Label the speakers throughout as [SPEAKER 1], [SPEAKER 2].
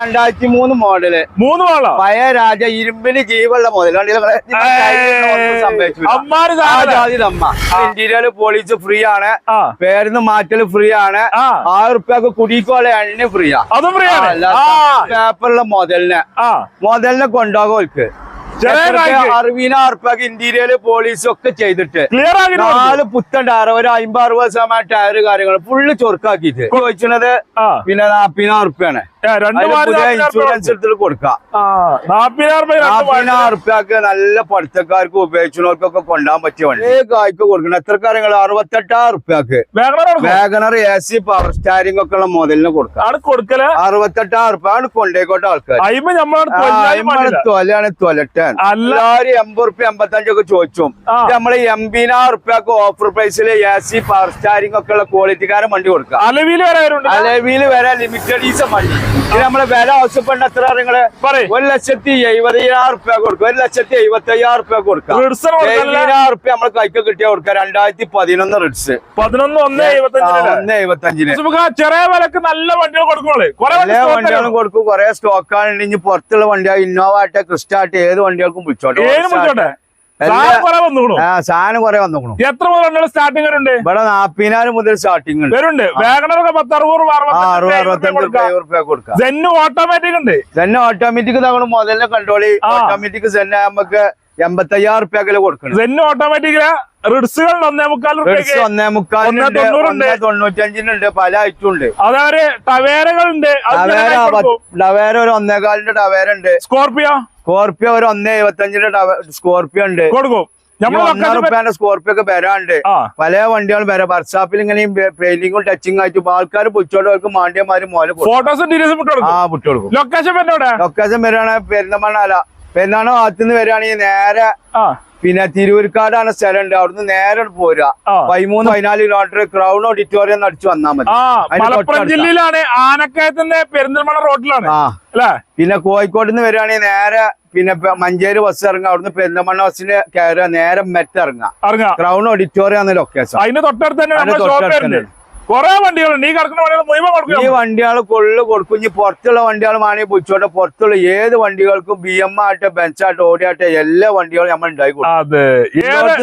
[SPEAKER 1] രണ്ടായിരത്തി മൂന്ന് മോഡൽ
[SPEAKER 2] മൂന്ന് മോഡൽ
[SPEAKER 1] പഴയ രാജ ഇരുമ്പിന് ജീവുള്ള മോഡൽ ഇന്റീരിയർ പോളിച്ച് ഫ്രീ ആണ്. പേരുന്ന് മാറ്റൽ ഫ്രീ ആണ്. ആറ് റുപ്യക്ക് കുടിക്കോല എണ്ണ ഫ്രീ
[SPEAKER 2] ആണ്. ഫ്രീ ആണ്
[SPEAKER 1] പേപ്പറിലെ
[SPEAKER 2] മോഡലിനെ
[SPEAKER 1] മോഡലിനെ കൊണ്ടുപോകും ഓൽക്ക്. അറുപതിനായിരം ഇന്റീരിയർ പോളിസ് ഒക്കെ ചെയ്തിട്ട്. നാല് പുത്തൻ ടയർ ഒരു അമ്പത് അറുപത് ശതമാനം ടയർ കാര്യങ്ങൾ ഫുള്ള് ചൊറുക്കാക്കിട്ട് ചോദിച്ചത് പിന്നെ നാപ്പതിനായിരം റുപ്യാണ് ഇൻഷുറൻസ് എടുത്തിട്ട് കൊടുക്കാം.
[SPEAKER 2] നാപ്പതിനായിരം
[SPEAKER 1] റുപ്യക്ക് നല്ല പഠിത്തക്കാർക്ക് ഉപയോഗിച്ചവർക്കൊക്കെ കൊണ്ടാൻ പറ്റിയ വണ്ടി. ഏ കായ്ക്ക് കൊടുക്കണം. എത്ര കാര്യങ്ങൾ അറുപത്തെട്ടായിരം റുപ്യക്ക് WagonR A C power steering ഒക്കെ ഉള്ള മുതലിന് കൊടുക്കാം.
[SPEAKER 2] കൊടുക്കൽ.
[SPEAKER 1] അറുപത്തെട്ടായിരം റുപ്യ ആണ് കൊണ്ടേക്കോട്ടെ ആൾക്കാർ. തൊലയാണ് തൊലട്ടൻ.
[SPEAKER 2] അല്ല.
[SPEAKER 1] എല്ലാരും എൺപത് റുപ്യ എൺപത്തഞ്ചൊക്കെ ചോദിച്ചു. നമ്മൾ എൺപതിനായിരം റുപ്യക്ക് ഓഫർ പ്രൈസിൽ എ സി പവർ സ്റ്റാരിംഗ് ഒക്കെ ഉള്ള ക്വാളിറ്റിക്കാരൻ വണ്ടി കൊടുക്കാം.
[SPEAKER 2] അലവിയിൽ വരെ
[SPEAKER 1] അലവിയിൽ വരെ ലിമിറ്റഡ് ഈസ വണ്ടി. ഇത് നമ്മളെ വില ആവശ്യപ്പെടുന്ന എത്ര
[SPEAKER 2] നിങ്ങൾ
[SPEAKER 1] ഒരു ലക്ഷത്തി എഴുപതിനായിരം റുപ്യ കൊടുക്കും. ഒരു ലക്ഷത്തി എഴുപത്തി അയ്യായിരം റുപ്യ കൊടുക്കാം എഴുപതിനായിരം റുപ്യ നമ്മളെ കൈക്ക് കിട്ടിയ കൊടുക്കാം. രണ്ടായിരത്തി പതിനൊന്ന് റിഡ്സ്
[SPEAKER 2] പതിനൊന്ന് ഒന്ന്
[SPEAKER 1] എഴുപത്തഞ്ചിന്
[SPEAKER 2] ചെറിയ വിലക്ക് നല്ല വണ്ടികൾ stock
[SPEAKER 1] വണ്ടികളും കൊടുക്കും. കുറെ സ്റ്റോക്കാണ് ഇനി പുറത്തുള്ള വണ്ടിയാ ഇന്നോവ ആട്ടെ ക്രിസ്റ്റ ആട്ടെ ഏത് വണ്ടികൾക്കും വിളിച്ചോട്ടെ?
[SPEAKER 2] സാധനം കുറെ എത്ര മുതൽ സ്റ്റാർട്ടിംഗ് വരുന്നുണ്ട്
[SPEAKER 1] ഇവിടെ നാപ്പതിനായിരം മുതൽ സ്റ്റാർട്ടിംഗ് ഉണ്ട്.
[SPEAKER 2] വരുന്നുണ്ട് വാഗണറൊക്കെ പത്ത് അറുപത്
[SPEAKER 1] ആ അറുപത് അറുപത്തഞ്ച്
[SPEAKER 2] കൊടുക്കാം. ഓട്ടോമാറ്റിക് ഉണ്ട്.
[SPEAKER 1] തന്നെ ഓട്ടോമാറ്റിക് നമ്മൾ മുതലിനെ. ഓട്ടോമാറ്റിക് സെന്ന് നമുക്ക് എൺപത്തയ്യായിരം റുപ്യക്കൽ കൊടുക്കണം.
[SPEAKER 2] സെന്ന് ഓട്ടോമാറ്റിക് റിഡ്സുകൾ ഒന്നേ മുക്കാൽ
[SPEAKER 1] ഒന്നേ തൊണ്ണൂറ്റഞ്ചിനുണ്ട് പല ഐറ്റം ഉണ്ട്.
[SPEAKER 2] അതേവരെ ടവേരകളുണ്ട്
[SPEAKER 1] ടവേര ടവേര ഒരു ഒന്നേകാലിന്റെ ടവേര ഉണ്ട്.
[SPEAKER 2] സ്കോർപിയോ
[SPEAKER 1] സ്കോർപ്പിയോ ഒരു ഒന്നേ എഴുപത്തഞ്ചിന്റെ സ്കോർപ്പിയോ ഉണ്ട്.
[SPEAKER 2] കൊടുക്കും.
[SPEAKER 1] റുപ്യാന്റെ സ്കോർപ്പിയോ ഒക്കെ വരാണ്ട് പല വണ്ടികളും വരാം. വർഷാപ്പിൽ ഇങ്ങനെ പെയിന്റിങ്ങും ടച്ചിങ് ആയിട്ട് ആൾക്കാർ പുച്ചോട്ടവർക്ക് മാണ്ടിയമാര് മോലെ.
[SPEAKER 2] ഫോട്ടോസും
[SPEAKER 1] ആ
[SPEAKER 2] കൊടുക്കും. ലൊക്കേഷൻ പിന്നെ എവിടെ
[SPEAKER 1] ലൊക്കേഷൻ വരികയാണെങ്കിൽ പെരുന്തമണ്ണ അല്ല. പെരുന്നാണ് ഭാഗത്തുനിന്ന് വരികയാണെങ്കിൽ നേരെ പിന്നെ തിരൂർക്കാടാണ് സ്ഥലം ഉണ്ട് അവിടുന്ന് നേരെ പോരുക. പതിമൂന്ന് പതിനാല് കിലോമീറ്റർ ക്രൗൺ ഓഡിറ്റോറിയം അടിച്ചു വന്നാൽ മതി.
[SPEAKER 2] മലപ്പുറം ജില്ലയിലാണ് ആനക്കയത്തിന്റെ പെരിന്തൽമണ റോഡിലാണ്.
[SPEAKER 1] പിന്നെ കോഴിക്കോട് നിന്ന് വരികയാണെങ്കിൽ നേരെ പിന്നെ മഞ്ചേരി ബസ് ഇറങ്ങുക. അവിടുന്ന് പെരുന്തമണ്ണ ബസ്സിന് കയറുക. നേരെ മെറ്റ് ഇറങ്ങുക.
[SPEAKER 2] ഇറങ്ങാ
[SPEAKER 1] ക്രൗൺ ഓഡിറ്റോറിയം ആണ് ലൊക്കേഷൻ
[SPEAKER 2] അതിന് തൊട്ടടുത്ത് തന്നെ. കുറെ വണ്ടികളുണ്ട് ഈ കിടക്കുന്ന വണ്ടികൾ മുഴുവൻ കൊടുക്കും.
[SPEAKER 1] ഈ വണ്ടികൾ കൊള്ളു കൊടുക്കും. ഇനി പുറത്തുള്ള വണ്ടികൾ വേണമെങ്കിൽ പുച്ചോട്ടെ പുറത്തുള്ള ഏത് വണ്ടികൾക്കും ബി എം ആട്ടെ ബെൻസാട്ടെ ആട്ടെ ഓടി ആട്ടെ എല്ലാ വണ്ടികളും നമ്മൾ ഉണ്ടായി കൊടുക്കും.
[SPEAKER 2] അതെ.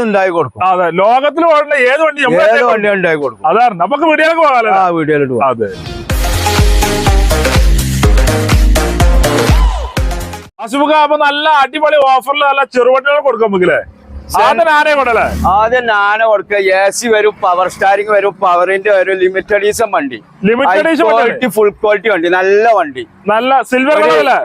[SPEAKER 1] ഉണ്ടായി കൊടുക്കും.
[SPEAKER 2] അതെ. ലോകത്തിൽ ഓടുന്ന ഏത് വണ്ടി
[SPEAKER 1] ഏത് വണ്ടി ഉണ്ടായി കൊടുക്കും.
[SPEAKER 2] അതാണ്. നമുക്ക് വീഡിയോയിലേക്ക് പോകാലോ?
[SPEAKER 1] ആ വീഡിയോയിലിട്ട് പോകാം.
[SPEAKER 2] അതെ. അസുഖ അപ്പൊ നല്ല അടിപൊളി ഓഫറിൽ നല്ല ചെറുവണ്ടികൾ കൊടുക്കാം നമുക്കില്ലേ? ആദ്യം
[SPEAKER 1] നാന കൊടുക്കുക. എ സി വരും പവർ സ്റ്റാരിങ് വരും പവറിന്റെ വരും ലിമിറ്റഡ് ഈസം വണ്ടി. ക്വാളിറ്റി ഫുൾ ക്വാളിറ്റി വണ്ടി നല്ല വണ്ടി.
[SPEAKER 2] നല്ല സിൽവർ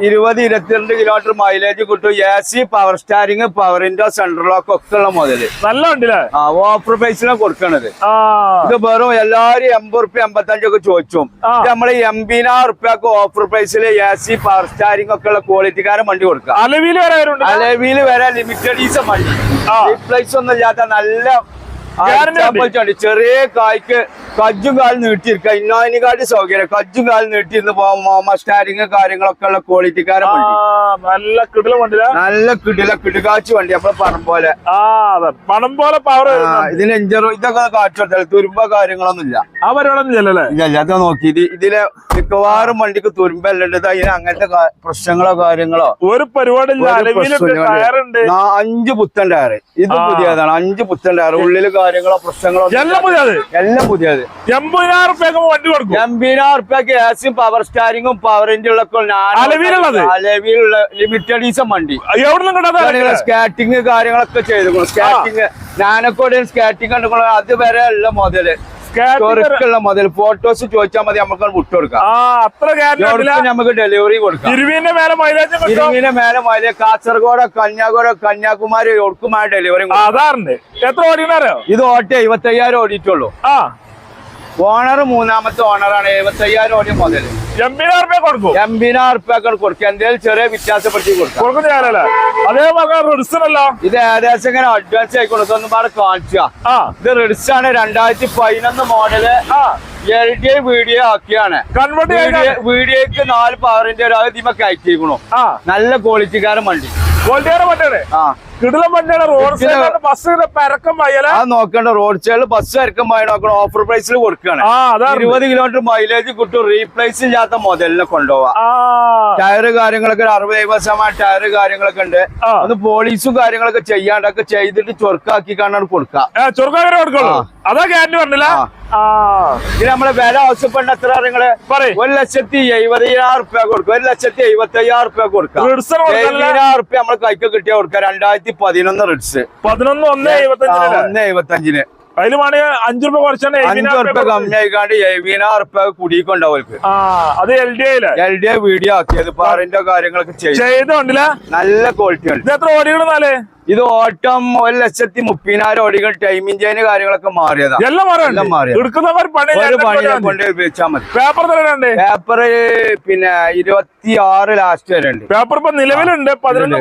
[SPEAKER 1] ഇരുപത് ഇരുപത്തിരണ്ട് കിലോമീറ്റർ മൈലേജ് കിട്ടും. എ സി പവർ സ്റ്റാരിങ് പവറിന്റെ സെൻട്രൽ ലോക്ക് ഒക്കെ ഉള്ള മുതൽ
[SPEAKER 2] നല്ല വണ്ടി
[SPEAKER 1] ആ ഓഫർ പ്രൈസിലാണ് കൊടുക്കണത്. ഇത് വെറും എല്ലാരും എൺപത് റുപ്യ എൺപത്തഞ്ചൊക്കെ ചോദിച്ചു. നമ്മൾ എൺപതിനായിരം റുപ്യക്ക് ഓഫർ പ്രൈസിൽ എ സി പവർ സ്റ്റാരിങ് ഒക്കെ ഉള്ള ക്വാളിറ്റിക്കാരൻ വണ്ടി കൊടുക്കാം.
[SPEAKER 2] അലവിയിൽ വരെ
[SPEAKER 1] അലവിയിൽ വരെ ലിമിറ്റഡ് ഈസം വണ്ടി. റീപ്ലേസ് ഒന്നും ഇല്ലാത്ത നല്ല ചെറിയ കായ്ക്ക് കജ്ജും കാലും നീട്ടിയിരിക്കുക ഇന്നോതിനെക്കാട്ടി സൗകര്യം. കജ്ജും കാലും നീട്ടിയിരുന്ന് പോകുമ്പോ സ്റ്റാരിങ് കാര്യങ്ങളൊക്കെ ഉള്ള ക്വാളിറ്റിക്കാരൻ
[SPEAKER 2] നല്ല കിടില വണ്ടി
[SPEAKER 1] നല്ല കിടില കിടുകാച്ച് വണ്ടി. അപ്പൊ പണം പോലെ.
[SPEAKER 2] പണം പോലെ പവർ
[SPEAKER 1] ഇതിന് എഞ്ചർ ഇതൊക്കെ കാറ്റെടുത്താൽ തുരുമ്പ കാര്യങ്ങളൊന്നും ഇല്ല.
[SPEAKER 2] ആ പരിപാടിയൊന്നുമില്ലല്ലേ
[SPEAKER 1] ഇല്ല അത് നോക്കി. ഇത് ഇതിലെ മിക്കവാറും വണ്ടിക്ക് തുരുമ്പല്ലുണ്ട്. ഇത് അതിന് അങ്ങനത്തെ പ്രശ്നങ്ങളോ കാര്യങ്ങളോ?
[SPEAKER 2] ഒരു പരിപാടി
[SPEAKER 1] അഞ്ചു പുത്തൻ ടയർ ഇത് പുതിയതാണ്. അഞ്ച് പുത്തൻ ടയർ ഉള്ളിൽ കാര്യങ്ങളോ പ്രശ്നങ്ങളോ
[SPEAKER 2] എല്ലാം. പുതിയത്.
[SPEAKER 1] എല്ലാം പുതിയത്.
[SPEAKER 2] എൺപതിനായിരം റുപ്യക്ക് വണ്ടി കൊടുക്കും.
[SPEAKER 1] എംബിനായിരം റുപ്യക്ക് എസിയും പവർ സ്റ്റാരിങ്ങും പവറിന്റെ? അലവിയിലുള്ള ലിമിറ്റഡ് ഈസം വണ്ടി. സ്കാറ്റിങ് കാര്യങ്ങളൊക്കെ ചെയ്തു സ്കാറ്റിങ് ഞാനൊക്കെ സ്കാറ്റിംഗ് കണ്ടുകൊണ്ട് അതുവരെ ഉള്ള മുതൽ ചൊറുക്കുള്ള മുതൽ ഫോട്ടോസ് ചോദിച്ചാൽ മതി നമുക്ക്
[SPEAKER 2] വിട്ടു
[SPEAKER 1] കൊടുക്കാം. നമുക്ക് ഡെലിവറി കൊടുക്കാം.
[SPEAKER 2] ഇരുവിന്റെ മേലെ മൈലേജ് കിട്ടും.
[SPEAKER 1] ഇരുവിനെ മേലെ കാസർഗോഡ് കന്യാകുമാരി കന്യാകുമാരി ഒടുക്കുമായ ഡെലിവറി
[SPEAKER 2] അതാറുണ്ട്. എത്ര ഓടിക്കണോ
[SPEAKER 1] ഇത് ഓട്ടെ ഇരുപത്തയ്യായിരം ഓടിയിട്ടുള്ളൂ.
[SPEAKER 2] ആ.
[SPEAKER 1] ഓണർ മൂന്നാമത്തെ ഓണറാണ് എഴുപത്തി അയ്യായിരം ഓടി മുതൽ.
[SPEAKER 2] എൺപതിനായിരം കൊടുക്കും.
[SPEAKER 1] എൺപതിനായിരം ഉറുപ്പ്യൊക്കെ കൊടുക്കുക. എന്തെങ്കിലും ചെറിയ വ്യത്യാസപ്പെടുത്തി കൊടുക്കും
[SPEAKER 2] കൊടുക്കുന്ന ഞാനല്ലേ അതേപോലെ റിഡ്സണല്ലോ
[SPEAKER 1] ഇത് ഏകദേശം ഇങ്ങനെ അഡ്വാൻസ് ആയി കൊടുക്കുന്നു പാടെ കാണിച്ചാ ഇത് റിഡ്സ് ആണ്. രണ്ടായിരത്തി പതിനൊന്ന്
[SPEAKER 2] model
[SPEAKER 1] L D I video ആക്കിയാണ്.
[SPEAKER 2] Convert
[SPEAKER 1] വീഡിയോക്ക് നാല് പവറിന്റെ ഒരു ഇതിമൊക്കെ കയറ്റിയിരിക്കണു നല്ല ക്വാളിറ്റിക്കാരൻ വണ്ടി.
[SPEAKER 2] ക്വാളിറ്റിക്കാരൻ വണ്ടിയാണ്.
[SPEAKER 1] ആ.
[SPEAKER 2] കിടിലം വണ്ടിയാണ് റോഡ് സൈഡിലാണ് ബസ് പരക്കം പയ്യല
[SPEAKER 1] അത് നോക്കണ്ട റോഡ് സൈഡിൽ ബസ് ഇറക്കുമ്പോൾ നോക്കണം ഓഫർ പ്രൈസിൽ കൊടുക്കുകയാണ് ഇരുപത് കിലോമീറ്റർ മൈലേജ് കിട്ടും റീപ്ലേസ് ചെയ്യാത്ത മുതലിനെ കൊണ്ടുപോവാ. ടയർ കാര്യങ്ങളൊക്കെ ഒരു അറുപത് എഴുപത് ശതമാനം ടയർ കാര്യങ്ങളൊക്കെ ഉണ്ട്. അത് പോളീസും കാര്യങ്ങളൊക്കെ ചെയ്യാണ്ടൊക്കെ ചെയ്തിട്ട് ചൊർക്കാക്കി കാണാൻ കൊടുക്കാം.
[SPEAKER 2] ഏ, ചുരുക്കാകരെ കൊടുക്കുള്ളൂ. അതാ ഗ്യാരണ്ടി പറഞ്ഞില്ല?
[SPEAKER 1] ഇത് നമ്മളെ വില ആവശ്യപ്പെട്ട എത്ര നിങ്ങൾ?
[SPEAKER 2] പറയും.
[SPEAKER 1] ഒരു ലക്ഷത്തി എഴുപതിനായിരം റുപ്യ കൊടുക്കും. ഒരു ലക്ഷത്തി എഴുപത്തി അയ്യായിരം റുപ്യ കൊടുക്കാം എഴുപതിനായിരം റുപ്യ നമ്മളെ കൈക്ക് കിട്ടിയ കൊടുക്കാം. രണ്ടായിരത്തി പതിനൊന്ന് റിഡ്സ്.
[SPEAKER 2] പതിനൊന്ന് ഒന്ന്
[SPEAKER 1] ഒന്ന് എഴുപത്തി അഞ്ചിന്
[SPEAKER 2] അതിൽ വേണമെങ്കിൽ അഞ്ചു രൂപ കുറച്ചാണ്
[SPEAKER 1] അഞ്ചു റുപ്യ കമ്മി ആയിക്കാണ്ട് എഴുപതിനായിരം റുപ്യ അവർക്ക്
[SPEAKER 2] ആ അത് എൽ ഡി ഐയിലെ
[SPEAKER 1] എൽ ഡി എ വീഡിയോ ആക്കിയത് പാറിന്റെ കാര്യങ്ങളൊക്കെ ചെയ്തു. നല്ല ക്വാളിറ്റി ഉണ്ട്
[SPEAKER 2] എത്ര എത്ര ഓടികളെന്നാലേ
[SPEAKER 1] ഇത് ഓട്ടം ഒരു ലക്ഷത്തി മുപ്പതിനായിരം ഓടികൾ ടൈമിംഗ് ചെയ്യുന്ന കാര്യങ്ങളൊക്കെ മാറിയതാ.
[SPEAKER 2] എല്ലാം
[SPEAKER 1] എല്ലാം മാറിയത്.
[SPEAKER 2] എടുക്കുന്നവർ പണി
[SPEAKER 1] ഒരു പണിയെ കൊണ്ട് ഉപയോഗിച്ചാൽ മതി.
[SPEAKER 2] പേപ്പർ തരാണ്ട്
[SPEAKER 1] പേപ്പർ പിന്നെ ഇരുപത്തി ആറ് ലാസ്റ്റ് വരെ ഉണ്ട്.
[SPEAKER 2] പേപ്പർ ഇപ്പൊ നിലവിലുണ്ട്. പതിനൊന്ന്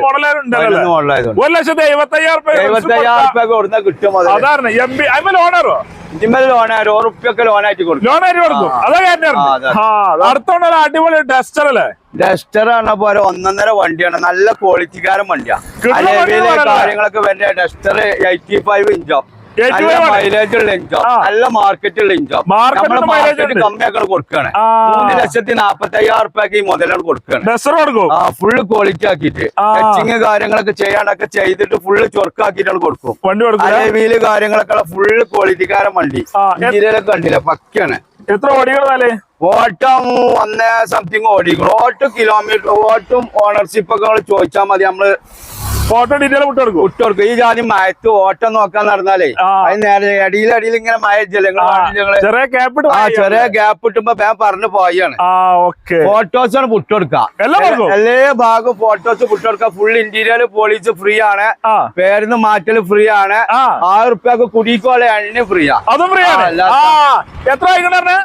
[SPEAKER 1] മോഡലായതുകൊണ്ട്
[SPEAKER 2] ഒരു ലക്ഷത്തി എഴുപത്തി അയ്യായിരം
[SPEAKER 1] എഴുപത്തി അയ്യായിരം രൂപ കൊടുത്താൽ കിട്ടും
[SPEAKER 2] സാധാരണ എം ബി അതിന് ലോണറോ
[SPEAKER 1] ഇതിന്മേൽ ലോൺ ഒരു റുപ്യൊക്കെ ലോണായിട്ട് കൊടുക്കും
[SPEAKER 2] ലോൺ ആയിട്ട് കൊടുക്കും അതാ കാര്യം
[SPEAKER 1] ആ, അതെ.
[SPEAKER 2] അടുത്തോണ്ട് അടിപൊളി ഡസ്റ്റർ അല്ലേ
[SPEAKER 1] ഡസ്റ്റർ ആണ് പോലെ ഒന്നൊന്നര വണ്ടിയാണ് നല്ല ക്വാളിറ്റിക്കാരൻ
[SPEAKER 2] വണ്ടിയാണ്.
[SPEAKER 1] കാര്യങ്ങളൊക്കെ വരുന്ന ഡസ്റ്റർ എയ്റ്റി ഫൈവ് ഇഞ്ചോ
[SPEAKER 2] 85
[SPEAKER 1] നല്ല
[SPEAKER 2] ആണ്.
[SPEAKER 1] മൈലേജ് ഉള്ള നല്ല മാർക്കറ്റ് ഉള്ള ഇഞ്ചോ
[SPEAKER 2] Market നമ്മൾ
[SPEAKER 1] മാർക്കറ്റ്. കമ്മിയാക്കാൻ കൊടുക്കുകയാണ് മൂന്ന് ലക്ഷത്തി നാപ്പത്തി അയ്യായിരം റുപ്യക്ക് ഈ മുതലാണ് കൊടുക്കുകയാണ് ഫുള്ള് ക്വാളിറ്റി ആക്കിയിട്ട്. ടച്ചിങ് കാര്യങ്ങളൊക്കെ ചെയ്യാണ്ടൊക്കെ ചെയ്തിട്ട് ഫുള്ള് ചൊർക്കാക്കിയിട്ടാണ് കൊടുക്കും. അലേവിയിൽ കാര്യങ്ങളൊക്കെ ഫുള്ള് ക്വാളിറ്റിക്കാരൻ വണ്ടി. ഇന്ത്യയിലൊക്കെ കണ്ടില്ല? പക്കയാണ്.
[SPEAKER 2] എത്ര ഓടികളല്ലേ
[SPEAKER 1] ഓട്ടം ഒന്നേ സംതിങ് ഓടിക്കണം ഓട്ടും കിലോമീറ്റർ ഓട്ടും ഓണർഷിപ്പ് ഒക്കെ ചോദിച്ചാൽ മതി. നമ്മൾ
[SPEAKER 2] ഫോട്ടോ ഡീറ്റെയിൽ വിട്ട് കൊടുക്കും.
[SPEAKER 1] വിട്ടുകൊടുക്കും ഈ ജാതി മയത്ത് ഓട്ടം നോക്കാൻ നടന്നാലേ നേരെ അടിയിൽ അടിയിൽ ഇങ്ങനെ മയ ജലങ്ങൾ
[SPEAKER 2] ചെറിയ
[SPEAKER 1] ഗ്യാപ്പ് ഇട്ടുമ്പോ ഞാൻ പറഞ്ഞു പോയാണ്. ഫോട്ടോസ് ആണ് വിട്ടുകൊടുക്കുക
[SPEAKER 2] എല്ലാം കൊടുക്കും?
[SPEAKER 1] എല്ലാ ഭാഗവും ഫോട്ടോസ് വിട്ടുകൊടുക്കുക ഫുൾ ഇന്റീരിയർ പോളിച്ച് ഫ്രീ ആണ്. പേരുന്ന് മാറ്റൽ ഫ്രീ ആണ്. ആറ് റുപ്യക്ക് കുടിക്കോളെ എണ്ണ ആണ്
[SPEAKER 2] അതും ഫ്രീ ആണ്. എത്ര ആയിക്കണേ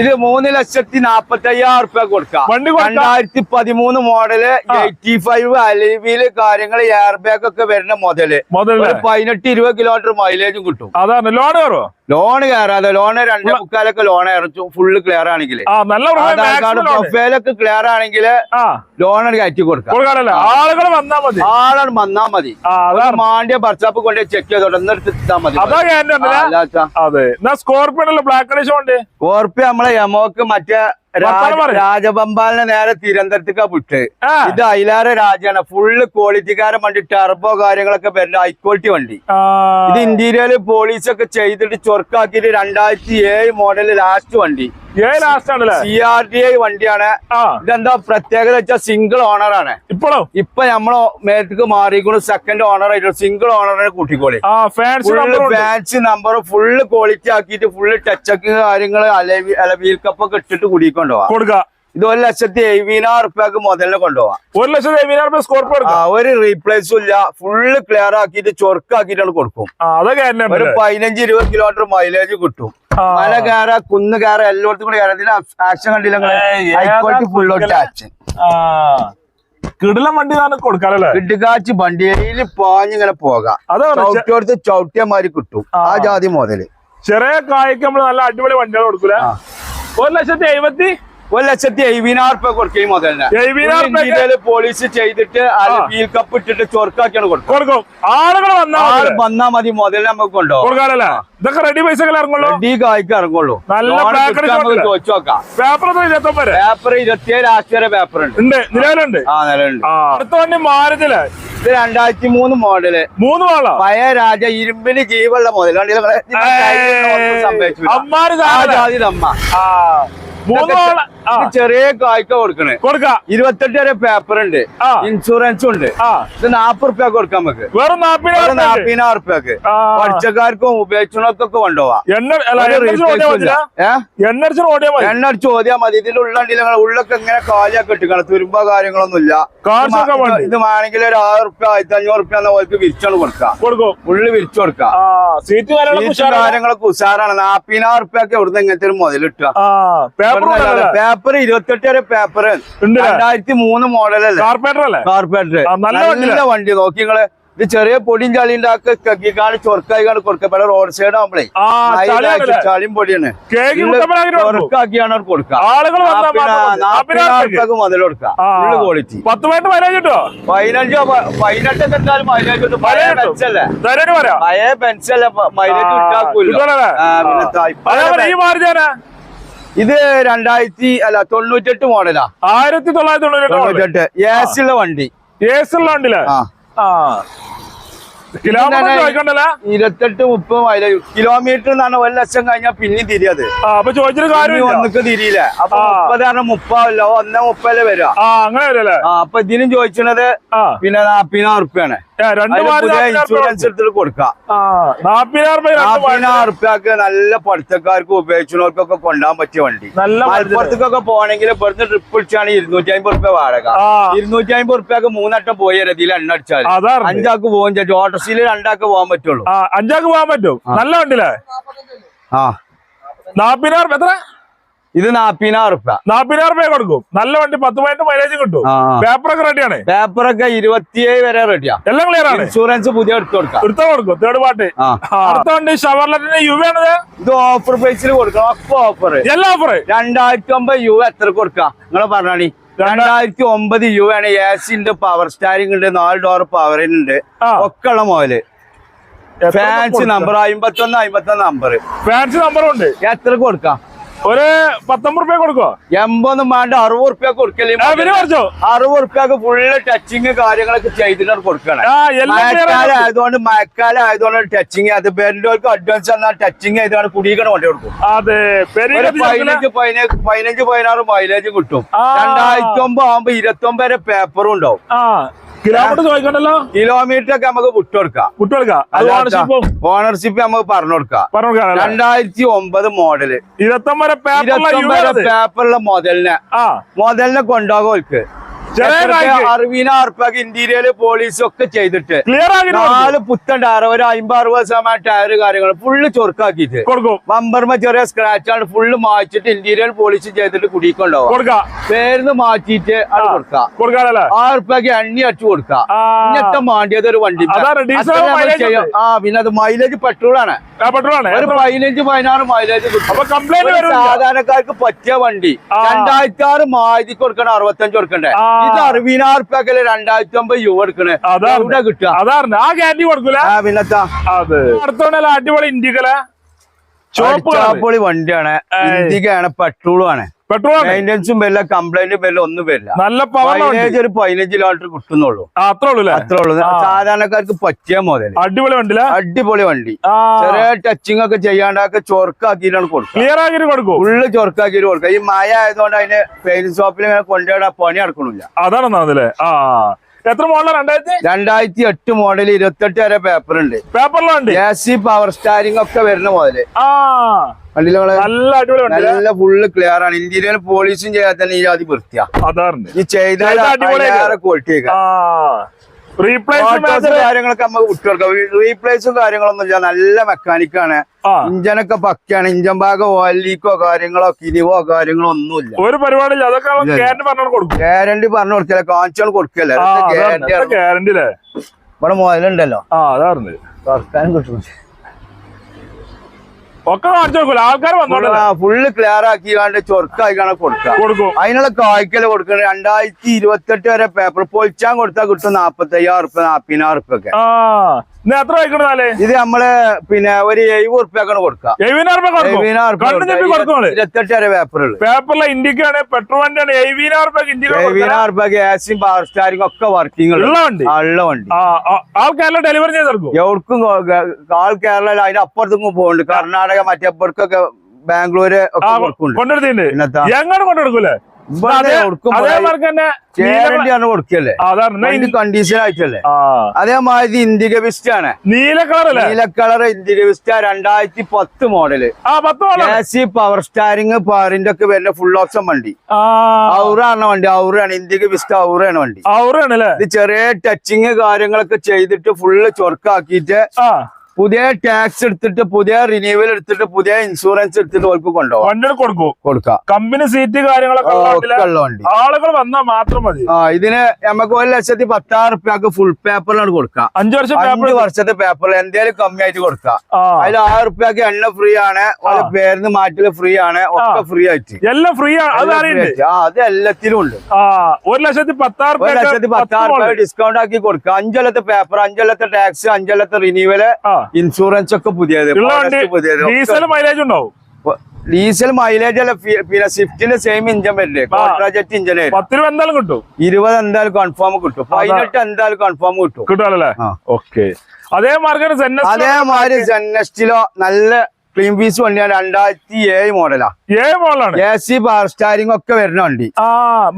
[SPEAKER 1] ഇത് മൂന്ന് ലക്ഷത്തി നാപ്പത്തി അയ്യായിരം റുപ്യ കൊടുക്കാം. രണ്ടായിരത്തി പതിമൂന്ന്
[SPEAKER 2] മോഡൽ
[SPEAKER 1] എയ്റ്റി ഫൈവ് അലവിയിൽ കാര്യങ്ങൾ എയർ ബാഗ് ഒക്കെ വരുന്ന മുതൽ പതിനെട്ട് ഇരുപത് കിലോമീറ്റർ മൈലേജും കിട്ടും.
[SPEAKER 2] അതാണ്. ലോഡ് കയറോ
[SPEAKER 1] ലോൺ കയറാതെ ലോണ് രണ്ടേ മുക്കാലൊക്കെ ലോൺ അയച്ചു ഫുള്ള് ക്ലിയർ ആണെങ്കിൽ. ആധാർ കാർഡ് പ്രൊഫൈലൊക്കെ ക്ലിയർ ആണെങ്കിൽ ലോൺ കയറ്റി കൊടുക്കാം.
[SPEAKER 2] ആളുകൾ വന്നാ മതി.
[SPEAKER 1] ആളുകൾ വന്നാ മതി. മാണ്ടിയ ബർച്ചാപ്പ് കൊണ്ട് ചെക്ക് ചെയ്തോട്ടെ മതി.
[SPEAKER 2] സ്കോർപ്പിയോ ബ്ലാക്ക്
[SPEAKER 1] സ്കോർപ്പിയോ നമ്മളെ യമോക്ക് മറ്റേ. രാജബമ്പാലിനെ നേരെ തിരുവനന്തപുരത്തേക്കാ വിട്ട്. ഇത് അയിലാറെ രാജ്യാണ്. ഫുള്ള് ക്വാളിറ്റിക്കാരൻ വണ്ടി ടർബോ കാര്യങ്ങളൊക്കെ വരുന്ന ഹൈ ക്വാളിറ്റി വണ്ടി. ഇത് ഇന്റീരിയർ പോളീസൊക്കെ ചെയ്തിട്ട് ചൊർക്കാക്കിയിട്ട് രണ്ടായിരത്തി ഏഴ് മോഡൽ ലാസ്റ്റ് വണ്ടി. സി ആർ ടി ഐ വണ്ടിയാണ്. ഇതെന്താ പ്രത്യേകത വെച്ചാൽ സിംഗിൾ ഓണർ ആണ്.
[SPEAKER 2] ഇപ്പോഴോ
[SPEAKER 1] ഇപ്പൊ നമ്മൾ മേത്തേക്ക് മാറിക്കൊണ്ട് സെക്കൻഡ് ഓണർ ആയിട്ട് സിംഗിൾ ഓണറിനെ കൂട്ടിക്കോളി.
[SPEAKER 2] ഫാൻസി നമ്പർ ഉണ്ട്.
[SPEAKER 1] ഫാൻസി നമ്പർ ഫുള്ള് ക്വാളിറ്റി ആക്കിയിട്ട് ഫുള്ള് ടച്ചക്ക് കാര്യങ്ങൾ അലവി അല വീൽ കപ്പൊക്കെ ഇട്ടിട്ട് കുടിക്കൊണ്ടോ
[SPEAKER 2] കൊടുക്ക.
[SPEAKER 1] ഇത് ഒരു ലക്ഷത്തി എഴുപതിനായിരം റുപ്യക്ക് മുതലിനെ കൊണ്ടുപോവാം.
[SPEAKER 2] ഒരു ലക്ഷത്തി എഴുപതിനായിരം സ്കോർപ്പിയോ
[SPEAKER 1] ആ ഒരു റീപ്ലേസും ഇല്ല. ഫുള്ള് ക്ലിയർ ആക്കിയിട്ട് ചൊറുക്കാക്കിയിട്ടാണ് കൊടുക്കും. ഒരു പതിനഞ്ച് ഇരുപത് കിലോമീറ്റർ മൈലേജ് കിട്ടും. മല കയറ കുന്ന് കയറ എല്ലായിടത്തും കൂടി കയറത്തില്ല ആക്ഷൻ കണ്ടില്ല ഫുള്ളോട്ട് ആക്ഷൻ
[SPEAKER 2] കിടിലം വണ്ടി കൊടുക്കാറല്ലേ
[SPEAKER 1] കിട്ടുകാച്ച് വണ്ടിയിൽ പാഞ്ഞിങ്ങനെ പോകാം. ചവിട്ടിയോടത്ത് ചവിട്ടിയമാരി കിട്ടും.
[SPEAKER 2] ആ.
[SPEAKER 1] ജാതി മുതൽ.
[SPEAKER 2] ചെറിയ കായ്ക്ക് നമ്മൾ നല്ല അടിപൊളി വണ്ടികൾ കൊടുക്കൂല. ഒരു ലക്ഷത്തി എഴുപത്തി
[SPEAKER 1] ഒരു ലക്ഷത്തി എഴുപതിനായിരം റുപ്യ കൊടുക്കും ഈ മുതലിന്
[SPEAKER 2] എഴുപതിനായിരം
[SPEAKER 1] പോലീസ് ചെയ്തിട്ട്. വീൽ കപ്പ് ഇട്ടിട്ട് ചൊറുക്കാക്കിയാണ് കൊടുക്കും
[SPEAKER 2] കൊടുക്കും. ആളുകൾ വന്നാ
[SPEAKER 1] ആൾ വന്നാ മതി മുതലിന് നമുക്ക്
[SPEAKER 2] കൊണ്ടോ. ഇതൊക്കെ റെഡി പൈസ
[SPEAKER 1] റെഡി കായ്ക്ക് ഇറങ്ങുള്ളൂ.
[SPEAKER 2] നല്ല.
[SPEAKER 1] ചോദിച്ചു നോക്കാം.
[SPEAKER 2] പേപ്പർ
[SPEAKER 1] പേപ്പർ ഇരുപത്തിയേഴ് വരെ പേപ്പർ ഉണ്ട്.
[SPEAKER 2] നിലവിലുണ്ട്?
[SPEAKER 1] ആ നിലവിലുണ്ട്.
[SPEAKER 2] അടുത്ത വണ്ടി മാരുതില്ലേ
[SPEAKER 1] ഇത് രണ്ടായിരത്തി മൂന്ന് മോഡൽ
[SPEAKER 2] മൂന്ന് മോഡല
[SPEAKER 1] പഴയ രാജ ഇരുമ്പിന് ജീവുള്ള മുതൽ
[SPEAKER 2] സംഭവിച്ചു.
[SPEAKER 1] നിങ്ങൾ? ചെറിയ കായ്ക്ക കൊടുക്കണേ.
[SPEAKER 2] കൊടുക്ക.
[SPEAKER 1] ഇരുപത്തെട്ട് വരെ പേപ്പർ ഉണ്ട്. ഇൻഷുറൻസ് ഉണ്ട് ഇത് നാപ്പത് റുപ്യ കൊടുക്കാം നമുക്ക്.
[SPEAKER 2] വെറും
[SPEAKER 1] നാപ്പതിനായിരം റുപ്യക്ക്. പഠിച്ചക്കാർക്കും ഉപയോഗിച്ചവർക്കൊക്കെ കൊണ്ടുപോവാം.
[SPEAKER 2] എണ്ണടിച്ച് ഓടിയാ മതി.
[SPEAKER 1] ഇതിന്റെ ഉള്ളിൽ ഉള്ളൊക്കെ ഇങ്ങനെ കാലിയൊക്കെ ഇട്ടിക്കണം തുരുമ്പോ കാര്യങ്ങളൊന്നും ഇല്ല. ഇത് വേണമെങ്കിൽ ഒരു ആറ് റുപ്യ ആയിരത്തി അഞ്ഞൂറ് റുപ്യ എന്ന പോലക്ക് വിരിച്ചാണ് കൊടുക്കാം.
[SPEAKER 2] കൊടുക്കും.
[SPEAKER 1] ഉള്ളു വിരിച്ചു കൊടുക്കാം.
[SPEAKER 2] സീറ്റ് കാര്യങ്ങളൊക്കെ ഉഷാറാണ്.
[SPEAKER 1] നാപ്പതിനായിരം റുപ്യൊക്കെ ഇവിടുന്ന് ഇങ്ങനത്തെ ഒരു മുതലിട്ടുക
[SPEAKER 2] പേപ്പർ
[SPEAKER 1] ഇരുപത്തെട്ട് വരെ പേപ്പർ രണ്ടായിരത്തി മൂന്ന് മോഡലല്ലേ?
[SPEAKER 2] കാർപ്പേറ്റർ അല്ലേ? കാർപ്പേറ്റർ നല്ല
[SPEAKER 1] വണ്ടി. നോക്കി നിങ്ങൾ. ഇത് ചെറിയ പൊടിയും ചളി ഉണ്ടാക്കി കക്കിക്കാണ് ചൊറുക്കായി കാണി കൊടുക്കുക ഇവിടെ റോഡ് സൈഡ് ആവുമ്പളേ. ചളിയും പൊടിയാണ്. ചൊറുക്കാക്കിയാണ് കൊടുക്കുക.
[SPEAKER 2] നാപ്പതിനായിരം.
[SPEAKER 1] മുതൽ കൊടുക്കുക. ക്വാളിറ്റി
[SPEAKER 2] പത്ത് പോയിന്റ് മൈലേജ് കിട്ടോ
[SPEAKER 1] പതിനഞ്ചോ പതിനെട്ട് എന്തായാലും മൈലേജ് കിട്ടും. പഴയ
[SPEAKER 2] മൈലേജ്
[SPEAKER 1] ബെൻസല്ലേ
[SPEAKER 2] ധൈര്യം പറയാം.
[SPEAKER 1] പഴയ ബെൻസല്ലേ മൈലേജ് കിട്ടാക്കൂല്ലോ
[SPEAKER 2] കിട്ടൂലല്ലേ?
[SPEAKER 1] പിന്നെ ഇത് രണ്ടായിരത്തി അല്ല തൊണ്ണൂറ്റെട്ട് മോഡലാ.
[SPEAKER 2] ആയിരത്തി തൊള്ളായിരത്തി തൊണ്ണൂറ്റി
[SPEAKER 1] തൊണ്ണൂറ്റെട്ട് എസ് ഉള്ള വണ്ടി.
[SPEAKER 2] എസ് ഉള്ള
[SPEAKER 1] ആ.
[SPEAKER 2] ആ.
[SPEAKER 1] ഇരുപത്തെട്ട് മുപ്പത് മൈല കിലോമീറ്റർ എന്നാണ് ഒരു ലക്ഷം കഴിഞ്ഞാൽ പിന്നെ തിരിയത്.
[SPEAKER 2] അപ്പൊ ചോദിച്ചിട്ട് കാര്യം
[SPEAKER 1] ഒന്നിക്ക് തിരിയില്ല. അപ്പൊ
[SPEAKER 2] മുപ്പതാണ്
[SPEAKER 1] മുപ്പത് പറഞ്ഞാൽ മുപ്പതല്ലോ ഒന്നേ മുപ്പതല്ലേ വരിക.
[SPEAKER 2] അങ്ങനെ വരല്ലേ?
[SPEAKER 1] അപ്പൊ ഇതിനും ചോദിച്ചത് പിന്നെ നാപ്പതിനായിരം ഉറുപ്പ്യാണ്. ഇൻഷുറൻസ് എടുത്തിട്ട് കൊടുക്കാം.
[SPEAKER 2] നാപ്പതിനായിരം.
[SPEAKER 1] ഉറുപ്പ്യക്ക് നല്ല പഠിത്തക്കാർക്ക് ഉപയോഗിച്ചവർക്കൊക്കെ കൊണ്ടുപോകാൻ പറ്റിയ വണ്ടി. മലപ്പുറത്തേക്കൊക്കെ പോകണമെങ്കിൽ ഇവിടുന്ന് ട്രിപ്പ് വിളിച്ചാണ് ഇരുന്നൂറ്റി അമ്പത് ഉറുപ്പ്യ വാടക. ഇരുന്നൂറ്റി അമ്പത് ഉറുപ്പ്യക്ക് മൂന്നട്ടം പോയി രതിയിൽ എണ്ണ അടിച്ചാൽ അഞ്ചാക്ക് പോകും ചേച്ചി ഓട്ടോസിൽ രണ്ടാക്ക് പോകാൻ പറ്റുള്ളൂ.
[SPEAKER 2] ആ അഞ്ചാക്ക് പോകാൻ പറ്റും. നല്ല വണ്ടിയില്ലേ?
[SPEAKER 1] ആ.
[SPEAKER 2] നാപ്പതിനായിരം എത്ര?
[SPEAKER 1] ഇത് നാപ്പതിനായിരം റുപ്യ.
[SPEAKER 2] നാപ്പതിനായിരം രൂപ കൊടുക്കും. നല്ല വണ്ടി പത്ത് പതിനെട്ട് മൈലേജ് കിട്ടും. പേപ്പറൊക്കെ റെഡിയാണ്
[SPEAKER 1] പേപ്പറൊക്കെ ഇരുപത്തിയേഴ് വരെ റെഡിയാ
[SPEAKER 2] എല്ലാം ക്ലിയർ ആണ്.
[SPEAKER 1] ഇൻഷുറൻസ് പുതിയ എടുത്തു കൊടുക്കാം.
[SPEAKER 2] എടുത്ത കൊടുക്കും. തേർഡ് പാർട്ടി അടുത്ത വണ്ടി ഷവർലറ്റിന്റെ യു ആണത്.
[SPEAKER 1] ഇത് ഓഫർ പ്രൈസിൽ കൊടുക്കണം. ഒക്കെ ഓഫർ
[SPEAKER 2] എല്ലാ ഓഫർ
[SPEAKER 1] രണ്ടായിരത്തി ഒമ്പത് യു എത്ര കൊടുക്കാം? നിങ്ങൾ പറഞ്ഞാണി രണ്ടായിരത്തി ഒമ്പത് യു ആണ് എ ഉണ്ട് പവർ സ്റ്റാരിംഗ് ഉണ്ട്. നാല് ഡോർ
[SPEAKER 2] പവറിനുണ്ട്.
[SPEAKER 1] ഒക്കെ ഉള്ള മോൽ ഫാൻസ് നമ്പർ അമ്പത്തൊന്ന് അമ്പത്തൊന്ന് നമ്പർ
[SPEAKER 2] ഫാൻസ് നമ്പർ ഉണ്ട്.
[SPEAKER 1] എത്ര കൊടുക്കാം?
[SPEAKER 2] ഒരു പത്തൊമ്പത് റുപ്യ കൊടുക്കോ?
[SPEAKER 1] എൺപതൊന്നും വേണ്ട അറുപത് റുപ്യ കൊടുക്കല്ലേ
[SPEAKER 2] കുറച്ചോ?
[SPEAKER 1] അറുപത് റുപ്യക്ക് ഫുള്ള് ടച്ചിങ് കാര്യങ്ങളൊക്കെ ചെയ്തിട്ട് കൊടുക്കണം. മഴക്കാലം ആയതുകൊണ്ട് മഴക്കാലം ആയതുകൊണ്ട് ടച്ചിങ് അത് പേരിലോർക്ക് അഡ്വാൻസ് എന്നാൽ ടച്ചിങ് ആയതുകൊണ്ട് കുടിയിക്കണ വണ്ടി കൊടുക്കും.
[SPEAKER 2] അതെ
[SPEAKER 1] പതിനഞ്ച് പതിനഞ്ച് പതിനഞ്ച് പതിനാറ് മൈലേജ് കിട്ടും. രണ്ടായിരത്തി ഒമ്പത് ആകുമ്പോ ഇരുപത്തി ഒമ്പത് വരെ പേപ്പറും ഉണ്ടാവും
[SPEAKER 2] കിലോമീറ്റർ ചോദിക്കണ്ടല്ലോ?
[SPEAKER 1] കിലോമീറ്റർ ഒക്കെ നമുക്ക് വിട്ടുകൊടുക്കാം.
[SPEAKER 2] വിട്ടുകൊടുക്കാം.
[SPEAKER 1] ഓണർഷിപ്പ് നമുക്ക് പറഞ്ഞു കൊടുക്കാം
[SPEAKER 2] പറഞ്ഞു കൊടുക്കാം
[SPEAKER 1] രണ്ടായിരത്തി ഒമ്പത് മോഡൽ
[SPEAKER 2] ഇരുപത്തൊമ്പത് പേപ്പറുള്ള
[SPEAKER 1] മോഡലിനെ
[SPEAKER 2] മോഡലിനെ
[SPEAKER 1] ഒമ്പത് അറുപതിനായിരം ഉറുപ്പ്യക്ക് ഇന്റീരിയർ പോലീസും ഒക്കെ ചെയ്തിട്ട്
[SPEAKER 2] ക്ലിയർ
[SPEAKER 1] നാല് പുത്തൻ ടയർ ഒരു അമ്പത് അറുപത് ശതമാനം ടയർ കാര്യങ്ങൾ ഫുള്ള് ചൊറുക്കാക്കിയിട്ട്.
[SPEAKER 2] കൊടുക്കും.
[SPEAKER 1] ബമ്പർമ ചെറിയ സ്ക്രാച്ച് ആണ് ഫുള്ള് മാറ്റിട്ട് ഇന്റീരിയർ പോളിസി ചെയ്തിട്ട് കുടിക്കൊണ്ടാവും
[SPEAKER 2] കൊടുക്കാം.
[SPEAKER 1] പേരുന്ന് മാറ്റിയിട്ട് അത് കൊടുക്കാം.
[SPEAKER 2] കൊടുക്കാനല്ലേ?
[SPEAKER 1] ആ ഉറുപ്പ്യക്ക് എണ്ണി അടിച്ചു കൊടുക്കാം. ഇന്നത്തെ മാണ്ടിയത് ഒരു വണ്ടി. ആ പിന്നെ അത് മൈലേജ് പെട്രോൾ ആണ്. ഒരു പതിനഞ്ച് പതിനാറ് മൈലേജ് സാധാരണക്കാർക്ക് പറ്റിയ വണ്ടി. രണ്ടായിരത്തി ആറ് മാറ്റി കൊടുക്കണം അറുപത്തഞ്ച് കൊടുക്കണ്ടേ. ഇത് അറുപതിനായിരം ഉറുപ്പ്യക്കല്ലേ രണ്ടായിരത്തി അമ്പത് യു എടുക്കണേ.
[SPEAKER 2] അതാണ്.
[SPEAKER 1] കിട്ടുക?
[SPEAKER 2] അതാണ് ആ ക്യാൻഡി കൊടുക്കൂല?
[SPEAKER 1] പിന്നത്താ
[SPEAKER 2] അടുത്തോണ്ടല്ല അടിപൊളി ഇന്ത്യക്കല ചോപ്പ്
[SPEAKER 1] അടിച്ചാപ്പൊളി വണ്ടിയാണ്. ഇന്ത്യക്കാണ് പെട്രോളും ആണ്.
[SPEAKER 2] പെട്രോൾ
[SPEAKER 1] മെയിന്റെസും വരില്ല കംപ്ലൈന്റും വരില്ല ഒന്നും വരില്ല.
[SPEAKER 2] നല്ല
[SPEAKER 1] പവറേജ് ഒരു പതിനഞ്ച് കിലോമീറ്റർ കിട്ടുന്നുള്ളൂ.
[SPEAKER 2] അത്രേ ഉള്ളൂ
[SPEAKER 1] അത്രേ ഉള്ളൂ സാധാരണക്കാർക്ക് പറ്റിയ മുതൽ
[SPEAKER 2] അടിപൊളി വണ്ടി
[SPEAKER 1] അടിപൊളി വണ്ടി. ചെറിയ ടച്ചിങ് ഒക്കെ ചെയ്യാണ്ടൊക്കെ ചൊറുക്കാക്കിയിട്ടാണ് കൊടുക്കുക.
[SPEAKER 2] ക്ലിയർ ആക്കിട്ട് കൊടുക്കും?
[SPEAKER 1] ഫുള്ള് ചൊറുക്കാക്കിയിട്ട് കൊടുക്കുക. ഈ മഴ ആയതുകൊണ്ട് അതിന് പെയിന്റ് ഷോപ്പിൽ ഇങ്ങനെ കൊണ്ടുപോയി പണി നടക്കണില്ല.
[SPEAKER 2] അതാണ് ആ. എത്ര മോഡല രണ്ടായിരത്തി
[SPEAKER 1] രണ്ടായിരത്തി? എട്ട് മോഡൽ ഇരുപത്തെട്ട് വരെ പേപ്പർ ഉണ്ട്.
[SPEAKER 2] പേപ്പറിലുണ്ട്
[SPEAKER 1] എ സി പവർ സ്റ്റാരിംഗ് ഒക്കെ വരുന്ന മോഡൽ
[SPEAKER 2] നല്ല അടിപൊളി
[SPEAKER 1] നല്ല ഫുള്ള് ക്ലിയർ ആണ്. ഇന്ത്യയിൽ പോളീസും ചെയ്യാതെ തന്നെ ഈ ജാതി വൃത്തിയാ.
[SPEAKER 2] അതാണ്
[SPEAKER 1] ഈ
[SPEAKER 2] അടിപൊളിയായിരിക്കും.
[SPEAKER 1] ക്വാളിറ്റി കാര്യങ്ങളൊക്കെ നമുക്ക് വിട്ടുകൊടുക്കാം റീപ്ലേസും കാര്യങ്ങളൊന്നും ഇല്ല. നല്ല മെക്കാനിക്കാണ്
[SPEAKER 2] ആണ്.
[SPEAKER 1] ഇഞ്ചനൊക്കെ പക്കാണ് ഇഞ്ചൻ ഭാഗം ഓലീക്കോ ലീക്കോ കാര്യങ്ങളോ കിരിവോ കാര്യങ്ങളോ ഒന്നുമില്ല.
[SPEAKER 2] ഒരു പരിപാടിയില്ല. അതൊക്കെ
[SPEAKER 1] ഇല്ല.
[SPEAKER 2] ഗ്യാരണ്ടി പറഞ്ഞു
[SPEAKER 1] കൊടുക്കില്ല കാണിച്ചാൽ കൊടുക്കല്ലേ ഗ്യാരണ്ടി ഇവിടെ മുതലുണ്ടല്ലോ.
[SPEAKER 2] ആ അതാണ്
[SPEAKER 1] തുറക്കാനും കിട്ടും
[SPEAKER 2] ഒക്കെ കാണിച്ചു കൊടുക്കൂല. ആൾക്കാർ വന്നോണ്ടല്ലേ?
[SPEAKER 1] ഫുള്ള് ക്ലിയർ ആക്കി കണ്ട് ചൊർക്കായിക്കാണ് കൊടുക്കുക.
[SPEAKER 2] കൊടുക്കും.
[SPEAKER 1] അതിനുള്ള കായ്ക്കൽ കൊടുക്കുന്നത് രണ്ടായിരത്തി ഇരുപത്തെട്ട് വരെ പേപ്പർ പൊളിച്ചാൻ കൊടുത്താൽ കിട്ടും നാപ്പത്തി അയ്യായിരം നാപ്പതിനായിരം
[SPEAKER 2] ഇന്ന് എത്ര വയ്ക്കണതാലേ
[SPEAKER 1] ഇത് നമ്മൾ പിന്നെ ഒരു എഴുപത് ഉറുപ്പ്യൊക്കെയാണ് കൊടുക്കുക ഇരുപത്തെട്ട് വരെ പേപ്പറുള്ളു
[SPEAKER 2] പേപ്പറിലെ ഇന്ത്യക്കാണ് പെട്രോൾ വണ്ടിയാണ് എഴുപതിനായിരം ഇന്ത്യയ്ക്ക്
[SPEAKER 1] എഴുപതിനായിരം ഉറുപ്പ്യ ഗ്യാസും പവർ സ്റ്റാരിംഗ് ഒക്കെ വർക്കിംഗ്
[SPEAKER 2] ഉള്ള വണ്ടി?
[SPEAKER 1] ഉള്ള വണ്ടി.
[SPEAKER 2] ആ ആ, ഡെലിവറി ചെയ്ത് കൊടുക്കും?
[SPEAKER 1] എവിടേക്കും ആൾ കേരള അതിന്റെ അപ്പുറത്തേക്കും പോകുന്നുണ്ട് കർണാടക മറ്റപ്പുറത്തൊക്കെ ബാംഗ്ലൂര്
[SPEAKER 2] കൊണ്ടെടുത്തിട്ടുണ്ട്. എങ്ങനെ കൊണ്ടെടുക്കൂലേ?
[SPEAKER 1] കണ്ടീഷൻ ആയിട്ടല്ലേ? അതേമാതിരി ഇന്ത്യക വിസ്റ്റ് ആണ്.
[SPEAKER 2] നീല കളർ
[SPEAKER 1] നീല കളർ ഇന്ത്യക വിസ്റ്റ രണ്ടായിരത്തി പത്ത് മോഡൽ
[SPEAKER 2] ആ പത്ത് മോളാണ്
[SPEAKER 1] എ സി പവർ സ്റ്റാരിങ് പവറിന്റെ ഒക്കെ വരുന്ന ഫുൾ ഓപ്ഷൻ വണ്ടി. ഔറാണ് വണ്ടി. ഔറാണ് ഇന്ത്യ വിസ്റ്റ ഔറാണ് വണ്ടി.
[SPEAKER 2] ഔറാണ്
[SPEAKER 1] ഇത് ചെറിയ ടച്ചിങ് കാര്യങ്ങളൊക്കെ ചെയ്തിട്ട് ഫുള്ള്
[SPEAKER 2] ചൊർക്കാക്കിയിട്ട്
[SPEAKER 1] പുതിയ ടാക്സ് എടുത്തിട്ട് പുതിയ റിന്യൂവൽ എടുത്തിട്ട് പുതിയ ഇൻഷുറൻസ് എടുത്തിട്ട് ഓൾക്ക് കൊണ്ടുപോകും
[SPEAKER 2] കൊടുക്കും.
[SPEAKER 1] കൊടുക്കാം.
[SPEAKER 2] കമ്പനി സീറ്റ് കാര്യങ്ങളൊക്കെ ഉള്ള
[SPEAKER 1] വണ്ടി.
[SPEAKER 2] ആളുകൾ വന്നാൽ മാത്രം മതി.
[SPEAKER 1] ആ ഇതിന് നമുക്ക് ഒരു ലക്ഷത്തി പത്താറ് റുപ്യക്ക് ഫുൾ പേപ്പറിലാണ് കൊടുക്കാം.
[SPEAKER 2] അഞ്ചു വർഷം
[SPEAKER 1] അഞ്ച് വർഷത്തെ പേപ്പർ എന്തേലും കമ്മിയായിട്ട് കൊടുക്കാം. അതിൽ ആറ് റുപ്യക്ക് എണ്ണ ഫ്രീ ആണ്. ഓരോ പേരിന് മാറ്റൽ ഫ്രീ ആണ്. ഒക്കെ ഫ്രീ ആയിട്ട്.
[SPEAKER 2] എല്ലാം ഫ്രീ ആണ് അത്
[SPEAKER 1] എല്ലാത്തിലും ഉണ്ട്.
[SPEAKER 2] ഒരു ലക്ഷത്തി പത്താറ്
[SPEAKER 1] ഒരു ലക്ഷത്തി പത്താറ് ഡിസ്കൗണ്ട് ആക്കി കൊടുക്കാം. അഞ്ചൊല്ലത്തെ പേപ്പർ അഞ്ചൊല്ലത്തെ ടാക്സ് അഞ്ചൊല്ലത്തെ റിന്യൂവൽ
[SPEAKER 2] ആ.
[SPEAKER 1] ഇൻഷുറൻസ് ഒക്കെ പുതിയത്
[SPEAKER 2] ഡീസൽ മൈലേജ് ഉണ്ടാവും.
[SPEAKER 1] ഡീസൽ മൈലേജ് അല്ല പിന്നെ സ്വിഫ്റ്റിന്റെ സെയിം ഇഞ്ചൻ വരില്ലേ? പ്രോജക്ട് ഇഞ്ചൻ
[SPEAKER 2] പത്ത് രൂപ എന്തായാലും കിട്ടും.
[SPEAKER 1] ഇരുപത് എന്തായാലും കൺഫേം കിട്ടും. പതിനെട്ട് എന്തായാലും കൺഫേം കിട്ടും.
[SPEAKER 2] കിട്ടുമല്ലേ. ഓക്കെ
[SPEAKER 1] അതേമാതിരി ജെന്നസ്റ്റിലോ നല്ല ക്ലീൻ പീസ് വണ്ടിയാണ് രണ്ടായിരത്തി ഏഴ് മോഡലാ.
[SPEAKER 2] ഏഴ് മോഡലാണ്?
[SPEAKER 1] എ സി ബാർ സ്റ്റാരിങ് ഒക്കെ വരുന്ന വണ്ടി.
[SPEAKER 2] ആ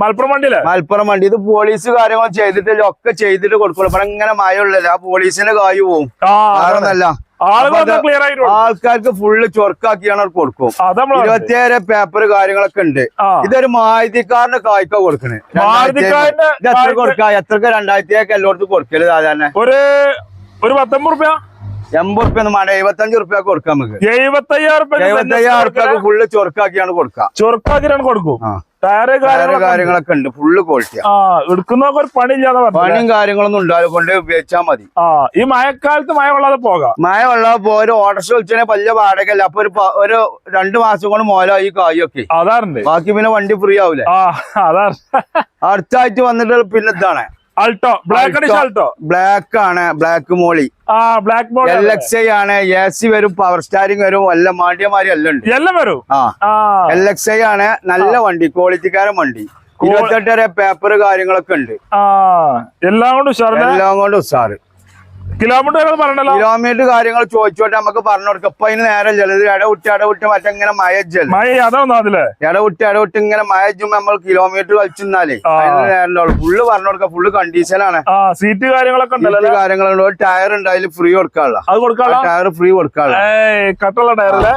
[SPEAKER 2] മലപ്പുറം വണ്ടിയിലെ?
[SPEAKER 1] മലപ്പുറം വണ്ടി. ഇത് പോലീസ് കാര്യങ്ങൾ ചെയ്തിട്ടില്ല. ഒക്കെ ചെയ്തിട്ട് കൊടുക്കുള്ളൂ ഇവിടെ ഇങ്ങനെ മഴ ഉള്ളല്ലോ ആ പോലീസിന്റെ കായ് പോവും. വേറൊന്നല്ല. ആൾക്കാർക്ക് ഫുള്ള് ചൊർക്കാക്കിയാണ് കൊടുക്കും. ഇരുപത്തിയേഴ് പേപ്പർ കാര്യങ്ങളൊക്കെ ഉണ്ട്. ഇതൊരു മാരുതിക്കാരന്റെ കായ്ക്ക കൊടുക്കണേ. എത്ര കൊടുക്ക? എത്രക്ക് രണ്ടായിരത്തിയൊക്കെ എല്ലായിടത്തും കൊടുക്കൽ സാധാരണ?
[SPEAKER 2] ഒരു ഒരു പത്തൊമ്പത് റുപ്യ?
[SPEAKER 1] എൺപത് റുപ്യ ഒന്നും വേണ്ട എഴുപത്തഞ്ച് റുപ്യ കൊടുക്കാം നമുക്ക്
[SPEAKER 2] എഴുപത്തയ്യായിരം
[SPEAKER 1] എഴുപത്തയ്യായിരം റുപ്യ ഫുള്ള് ചൊറുക്കാക്കിയാണ് കൊടുക്കാം.
[SPEAKER 2] ചൊറുക്കാക്കിയാണ് കൊടുക്കും ടയറ് കാര്യങ്ങളൊക്കെ
[SPEAKER 1] ഉണ്ട്. ഫുള്ള് ക്വാളിറ്റിയാ
[SPEAKER 2] ആ. എടുക്കുന്നവർക്ക് ഒരു പണി ഇല്ലാതെ പറഞ്ഞു
[SPEAKER 1] പണിയും കാര്യങ്ങളൊന്നും ഉണ്ടാവില്ല. കൊണ്ട് ഉപയോഗിച്ചാൽ മതി.
[SPEAKER 2] ആ ഈ മഴക്കാലത്ത് മഴ കൊള്ളാതെ പോകാം.
[SPEAKER 1] മഴ വെള്ളാതെ ഒരു ഓട്ടർഷ വിളിച്ചതിനെ വലിയ വാടകയല്ല? അപ്പൊ ഒരു രണ്ടു മാസം കൊണ്ട് മോലായി കായൊക്കെ.
[SPEAKER 2] അതാറുണ്ട്
[SPEAKER 1] ബാക്കി പിന്നെ വണ്ടി ഫ്രീ ആവൂലേ?
[SPEAKER 2] ആ
[SPEAKER 1] അടുത്തായിട്ട് വന്നിട്ട് പിന്നെ ഇതാണ്.
[SPEAKER 2] അൾട്ടോ ബ്ലാക്ക് അടിച്ച അൾട്ടോ
[SPEAKER 1] ബ്ലാക്ക് ആണ്. ബ്ലാക്ക് മോളി.
[SPEAKER 2] ആ ബ്ലാക്ക് മോളി
[SPEAKER 1] എൽ എക്സ് ഐ ആണ്. എ സി വരും പവർ സ്റ്റാരിങ് വരും എല്ലാം മാണ്ടിയമാരി എല്ലാം ഉണ്ട്.
[SPEAKER 2] എല്ലാം വരും?
[SPEAKER 1] ആ. എൽ എക്സ് ഐ ആണ്. നല്ല വണ്ടി ക്വാളിറ്റിക്കാരൻ വണ്ടി. ഇരുപത്തെട്ടര പേപ്പർ കാര്യങ്ങളൊക്കെ ഉണ്ട്.
[SPEAKER 2] ആ. എല്ലാം കൊണ്ട്
[SPEAKER 1] എല്ലാം കൊണ്ട് ഉസാറ്
[SPEAKER 2] കിലോമീറ്റർ പറഞ്ഞല്ലോ.
[SPEAKER 1] കിലോമീറ്റർ കാര്യങ്ങൾ ചോദിച്ചോട്ടെ നമുക്ക് പറഞ്ഞു കൊടുക്കാം. ഇപ്പൊ അതിന് നേരം ചെല്ലത് ഇടവിട്ട് ഇടവിട്ട് മറ്റെങ്ങനെ മയജല്ല
[SPEAKER 2] മഴ അതൊന്നും അതില്ലേ
[SPEAKER 1] ഇടവിട്ട് ഇടവിട്ട് ഇങ്ങനെ മയജും നമ്മൾ കിലോമീറ്റർ കളിച്ചെന്നാലേ. അതിന് നേരം ഫുള്ള് പറഞ്ഞു കൊടുക്കാം. ഫുള്ള് കണ്ടീഷനാണ്
[SPEAKER 2] സീറ്റ് കാര്യങ്ങളൊക്കെ ഉണ്ടല്ലോ?
[SPEAKER 1] കാര്യങ്ങളുണ്ട്. ഒരു ടയർ ഉണ്ട് അതിൽ ഫ്രീ കൊടുക്കാനുള്ള.
[SPEAKER 2] അത് കൊടുക്കാനുള്ള?
[SPEAKER 1] ടയർ ഫ്രീ കൊടുക്കാനുള്ള.
[SPEAKER 2] കട്ടുള്ള ടയറല്ലേ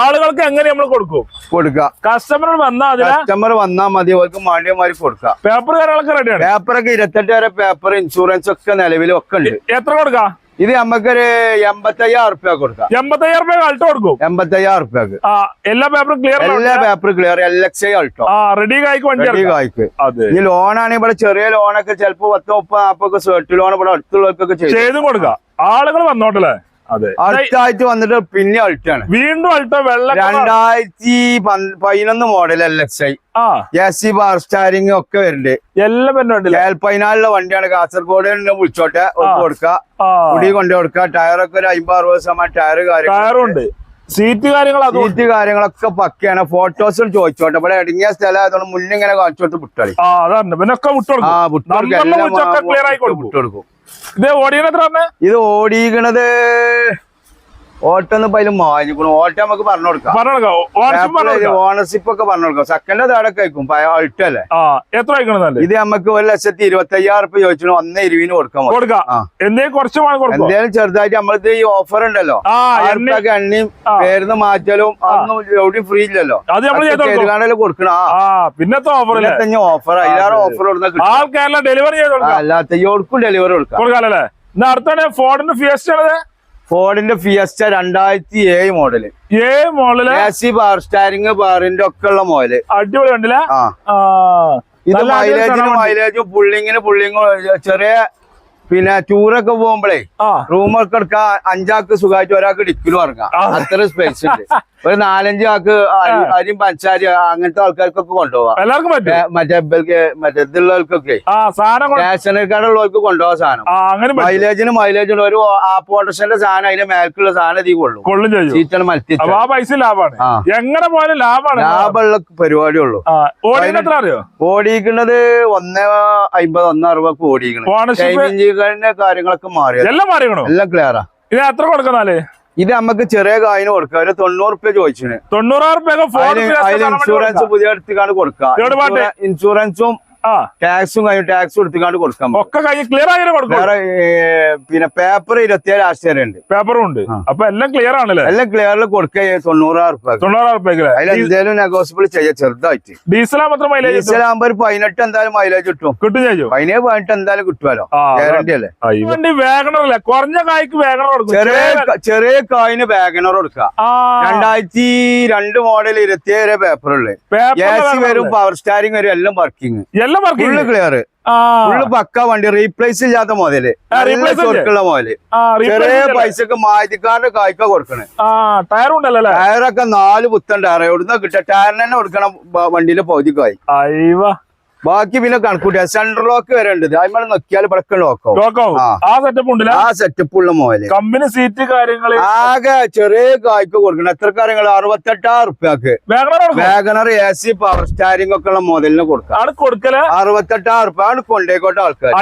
[SPEAKER 2] ആളുകൾക്ക് എങ്ങനെ നമ്മൾ കൊടുക്കും?
[SPEAKER 1] കൊടുക്കുക
[SPEAKER 2] കസ്റ്റമർ വന്നാൽ
[SPEAKER 1] കസ്റ്റമർ വന്നാൽ മതി അവർക്ക് മാണ്ടിയമാരി കൊടുക്കുക
[SPEAKER 2] പേപ്പർ കാര്യങ്ങളൊക്കെ റെഡിയാണ്
[SPEAKER 1] പേപ്പറൊക്കെ ഇരുപത്തെട്ട് വരെ പേപ്പർ ഇൻഷുറൻസ് ഒക്കെ നിലവിൽ ഒക്കെ ഉണ്ട്
[SPEAKER 2] എത്ര കൊടുക്കാം?
[SPEAKER 1] ഇത് നമുക്കൊരു എൺപത്തയ്യായിരം റുപ്യ കൊടുക്കാം.
[SPEAKER 2] എൺപത്തയ്യായിരം റുപ്യ അൾട്ടോ കൊടുക്കും?
[SPEAKER 1] എൺപത്തയ്യായിരം റുപ്യക്ക്
[SPEAKER 2] എല്ലാ പേപ്പറും ക്ലിയർ
[SPEAKER 1] എല്ലാ paper clear L X I Alto.
[SPEAKER 2] Ready
[SPEAKER 1] ready. കായ്ക്ക് ഇനി ലോണാണെങ്കിൽ ഇവിടെ ചെറിയ ലോണൊക്കെ ചിലപ്പോ പത്ത് മുപ്പത് നാപ്പൊക്കെ സെർട്ട് ലോൺ ഇവിടെ അടുത്തുള്ളവർക്കൊക്കെ
[SPEAKER 2] ചെയ്തും കൊടുക്കാം. ആളുകൾ വന്നോട്ടല്ലേ
[SPEAKER 1] അടുത്തായിട്ട് വന്നിട്ട് പിന്നെ അൾട്ടാണ്.
[SPEAKER 2] വീണ്ടും അൾട്ട വെള്ള.
[SPEAKER 1] രണ്ടായിരത്തി പതിനൊന്ന് മോഡൽ എൽ എക്സ് ഐ
[SPEAKER 2] ആ.
[SPEAKER 1] എ സി ബാർ സ്റ്റാരിങ് ഒക്കെ വരുന്നുണ്ട്.
[SPEAKER 2] എല്ലാം
[SPEAKER 1] വരുന്നുണ്ട് പതിനാലിലെ വണ്ടിയാണ്. കാസർഗോഡ് വിളിച്ചോട്ടെ.
[SPEAKER 2] കൊടുക്കുക.
[SPEAKER 1] കുടി കൊണ്ടു കൊടുക്ക ടയറൊക്കെ ഒരു അമ്പത് അറുപത് ശതമാനം ടയർ കാര്യം
[SPEAKER 2] ടയറും ഉണ്ട്. സീറ്റ് കാര്യങ്ങൾ
[SPEAKER 1] സീറ്റ് കാര്യങ്ങളൊക്കെ പക്കയാണ്. ഫോട്ടോസ് ചോദിച്ചോട്ടെ. ഇവിടെ ഇടുങ്ങിയ സ്ഥലം ആയതുകൊണ്ട് മുന്നിങ്ങനെ കാണിച്ചോട്ട് വിട്ടളി
[SPEAKER 2] ആ അതാണ്.
[SPEAKER 1] വിട്ടുകൊടുക്കും
[SPEAKER 2] ആയി കൊടുക്കും. ഇത് ഓടിയത്
[SPEAKER 1] ഇത് ഓടിക്കണത് ഓട്ടൊന്നും ഇപ്പൊ അതിൽ മാഞ്ഞിക്കണു. ഓട്ടം നമുക്ക് പറഞ്ഞു കൊടുക്കാം.
[SPEAKER 2] ഓണർഷിപ്പ്
[SPEAKER 1] ഒക്കെ പറഞ്ഞു കൊടുക്കാം. സെക്കൻഡ് താഴെ കഴിക്കും അൾട്ടല്ലേ
[SPEAKER 2] ആ എത്ര
[SPEAKER 1] ഇത് നമുക്ക് ഒരു ലക്ഷത്തി ഇരുപത്തി അയ്യായിരം റുപ്യ ചോദിച്ചു ഒന്ന് ഇരുവിന്.
[SPEAKER 2] കൊടുക്കാം. എന്തേലും
[SPEAKER 1] എന്തേലും ചെറുതായിട്ട് നമ്മളിത് ഈ ഓഫർ ഉണ്ടല്ലോ. എണ്ണയും പേരുന്ന് മാറ്റലും അതൊന്നും എവിടെയും ഫ്രീ ഇല്ലല്ലോ.
[SPEAKER 2] അത് നമ്മൾ ചെയ്ത് കൊടുക്കും
[SPEAKER 1] കൊടുക്കണം
[SPEAKER 2] പിന്നത്തെ ഓഫർ അല്ലേ
[SPEAKER 1] ഓഫർ അതിലാറ് ഓഫർ കൊടുക്കുന്ന
[SPEAKER 2] ഡെലിവറി
[SPEAKER 1] അല്ലാത്ത ഡെലിവറി കൊടുക്കാം.
[SPEAKER 2] അടുത്താണ് ഫോണിന്റെ ഫിയസ്റ്റ് ആണത്
[SPEAKER 1] ഫോർഡിന്റെ ഫിയസ്റ്റ രണ്ടായിരത്തി ഏഴ് മോഡൽ
[SPEAKER 2] ഏഴ് model
[SPEAKER 1] A C power steering ബാറിന്റെ ഒക്കെ ഉള്ള മോഡൽ
[SPEAKER 2] അടിപൊളി ഉണ്ടല്ലേ
[SPEAKER 1] ഇത് മൈലേജിന് മൈലേജും പുള്ളിങ്ങിന് പുള്ളിങ്ങും ചെറിയ പിന്നെ ടൂറൊക്കെ പോകുമ്പോഴേ റൂമൊക്കെ എടുക്കാൻ അഞ്ചാക്ക് സുഖമായിട്ട് ഒരാൾക്ക് ഡിക്കിലും ഇറങ്ങാം. അത്ര സ്പേസ് ഉണ്ട്. ഒരു നാലഞ്ച് ആക്ക് ആരും അരിയും പഞ്ചാരി അങ്ങനത്തെ ആൾക്കാർക്കൊക്കെ കൊണ്ടുപോവാം. മറ്റേ മറ്റേ ഇതുള്ളവർക്കൊക്കെ.
[SPEAKER 2] കൊണ്ട്-
[SPEAKER 1] സ്റ്റേഷനറിക്കാരുള്ളവർക്ക് കൊണ്ടുപോകാൻ സാധനം.
[SPEAKER 2] മൈലേജിന് അങ്ങനെ
[SPEAKER 1] ഉണ്ട് ഒരു ആപ്പ് ഓട്ടോഷന്റെ സാധനം അതിന്റെ മേൽക്കുള്ള സാധനം അധികം കൊള്ളും. സീറ്റാണ് മൽത്തി
[SPEAKER 2] പൈസ
[SPEAKER 1] ലാഭമാണ്.
[SPEAKER 2] എങ്ങനെ പോയാലും ലാഭമാണ്
[SPEAKER 1] ലാഭമുള്ള പരിപാടിയുള്ളൂ
[SPEAKER 2] ഉള്ളു.
[SPEAKER 1] ഓടിക്കുന്നത് ഒന്നേ അമ്പത് ഒന്ന് അറുപതൊക്കെ ടൈമിംഗ് കാര്യങ്ങളൊക്കെ മാറി.
[SPEAKER 2] എല്ലാം മാറിയണോ
[SPEAKER 1] എല്ലാം ക്ലിയറാ
[SPEAKER 2] ഇത് എത്ര കൊടുക്കുന്നാലേ
[SPEAKER 1] ഇത് നമുക്ക് ചെറിയ കായിന് കൊടുക്കുക. ഒരു തൊണ്ണൂറ് റുപ്യ ചോദിച്ചിന്
[SPEAKER 2] തൊണ്ണൂറായിരം
[SPEAKER 1] ഇൻഷുറൻസ് പുതിയ എടുത്തിക്കാണ് കൊടുക്കുക. ഇൻഷുറൻസും ടാക്സും കഴിഞ്ഞു ടാക്സ് കൊടുത്തിട്ട് കൊടുക്കാൻ പറ്റും.
[SPEAKER 2] ഒക്കെ കഴിഞ്ഞ് ക്ലിയർ ആയി കൊടുക്കും.
[SPEAKER 1] പിന്നെ പേപ്പർ ഇരുപത്തിയേഴ് ആഴ്ച ഉണ്ട്.
[SPEAKER 2] പേപ്പറും ഉണ്ട്. അപ്പൊ എല്ലാം ക്ലിയർ ആണല്ലേ?
[SPEAKER 1] എല്ലാം ക്ലിയറിൽ കൊടുക്കുക തൊണ്ണൂറായിരം റുപ്യ
[SPEAKER 2] തൊണ്ണൂറായിരം റുപ്യക്ക്
[SPEAKER 1] അതിൽ എന്തേലും നെഗോസിബിൾ ചെയ്യാം. ചെറുതായിട്ട്.
[SPEAKER 2] ഡീസലാ മാത്രം മൈലേജ്
[SPEAKER 1] ഡീസൽ ആകുമ്പോ ഒരു പതിനെട്ട് എന്തായാലും മൈലേജ് കിട്ടും.
[SPEAKER 2] കിട്ടും ചെയ്യും.
[SPEAKER 1] പതിനേഴ് പതിനെട്ട് എന്തായാലും കിട്ടുമല്ലോ ഗ്യാരണ്ടി അല്ലേ?
[SPEAKER 2] വണ്ടി വേഗണർ അല്ലേ? കുറഞ്ഞ കായ്ക്ക് വേഗണർ കൊടുക്കും.
[SPEAKER 1] ചെറിയ
[SPEAKER 2] ചെറിയ
[SPEAKER 1] കായിന് വേഗണർ കൊടുക്കുക. രണ്ടായിരത്തി രണ്ട് മോഡൽ ഇരുപത്തിയേഴ്
[SPEAKER 2] Wagoner
[SPEAKER 1] വരും പവർ സ്റ്റാരിങ് വരും എല്ലാം working
[SPEAKER 2] work
[SPEAKER 1] full clear full പക്ക വണ്ടി റീപ്ലേസ് ഇല്ലാത്ത
[SPEAKER 2] മോഡൽ?
[SPEAKER 1] ചൊറുക്കുള്ള
[SPEAKER 2] മോഡൽ
[SPEAKER 1] ചെറിയ? പൈസക്ക് മാറ്റിക്കാരുടെ കായ്ക്ക കൊടുക്കണേ.
[SPEAKER 2] ടയർ ഉണ്ടല്ലോ
[SPEAKER 1] ടയറൊക്കെ നാല് പുത്തൻ ടയർ എവിടുന്ന കിട്ടുക ടയറിന് തന്നെ കൊടുക്കണം വണ്ടിയിലെ
[SPEAKER 2] പൗതിക്കായി
[SPEAKER 1] ബാക്കി പിന്നെ കണക്കൂട്ടിയ സെൻട്രൽ ലോക്ക് വരെ ഉണ്ട്. അതിന്മേൽ നോക്കിയാൽ പടക്കം
[SPEAKER 2] ലോക്കോ
[SPEAKER 1] ആ.
[SPEAKER 2] സെറ്റപ്പ് ഉണ്ടല്ല?
[SPEAKER 1] ആ സെറ്റപ്പ് ഉള്ള മോലെ
[SPEAKER 2] കമ്പനി സീറ്റ് കാര്യങ്ങൾ?
[SPEAKER 1] ആകെ ചെറിയ കായ്ക്ക് കൊടുക്കണം. എത്ര കാര്യങ്ങൾ അറുപത്തെട്ടായിരം റുപ്യക്ക്
[SPEAKER 2] WagonR
[SPEAKER 1] A C power steering ഒക്കെ ഉള്ള മോഡലിന് കൊടുക്കാം.
[SPEAKER 2] കൊടുക്കല?
[SPEAKER 1] അറുപത്തെട്ടായിരം റുപ്യ ആണ് കൊണ്ടേക്കോട്ടെ ആൾക്കാർ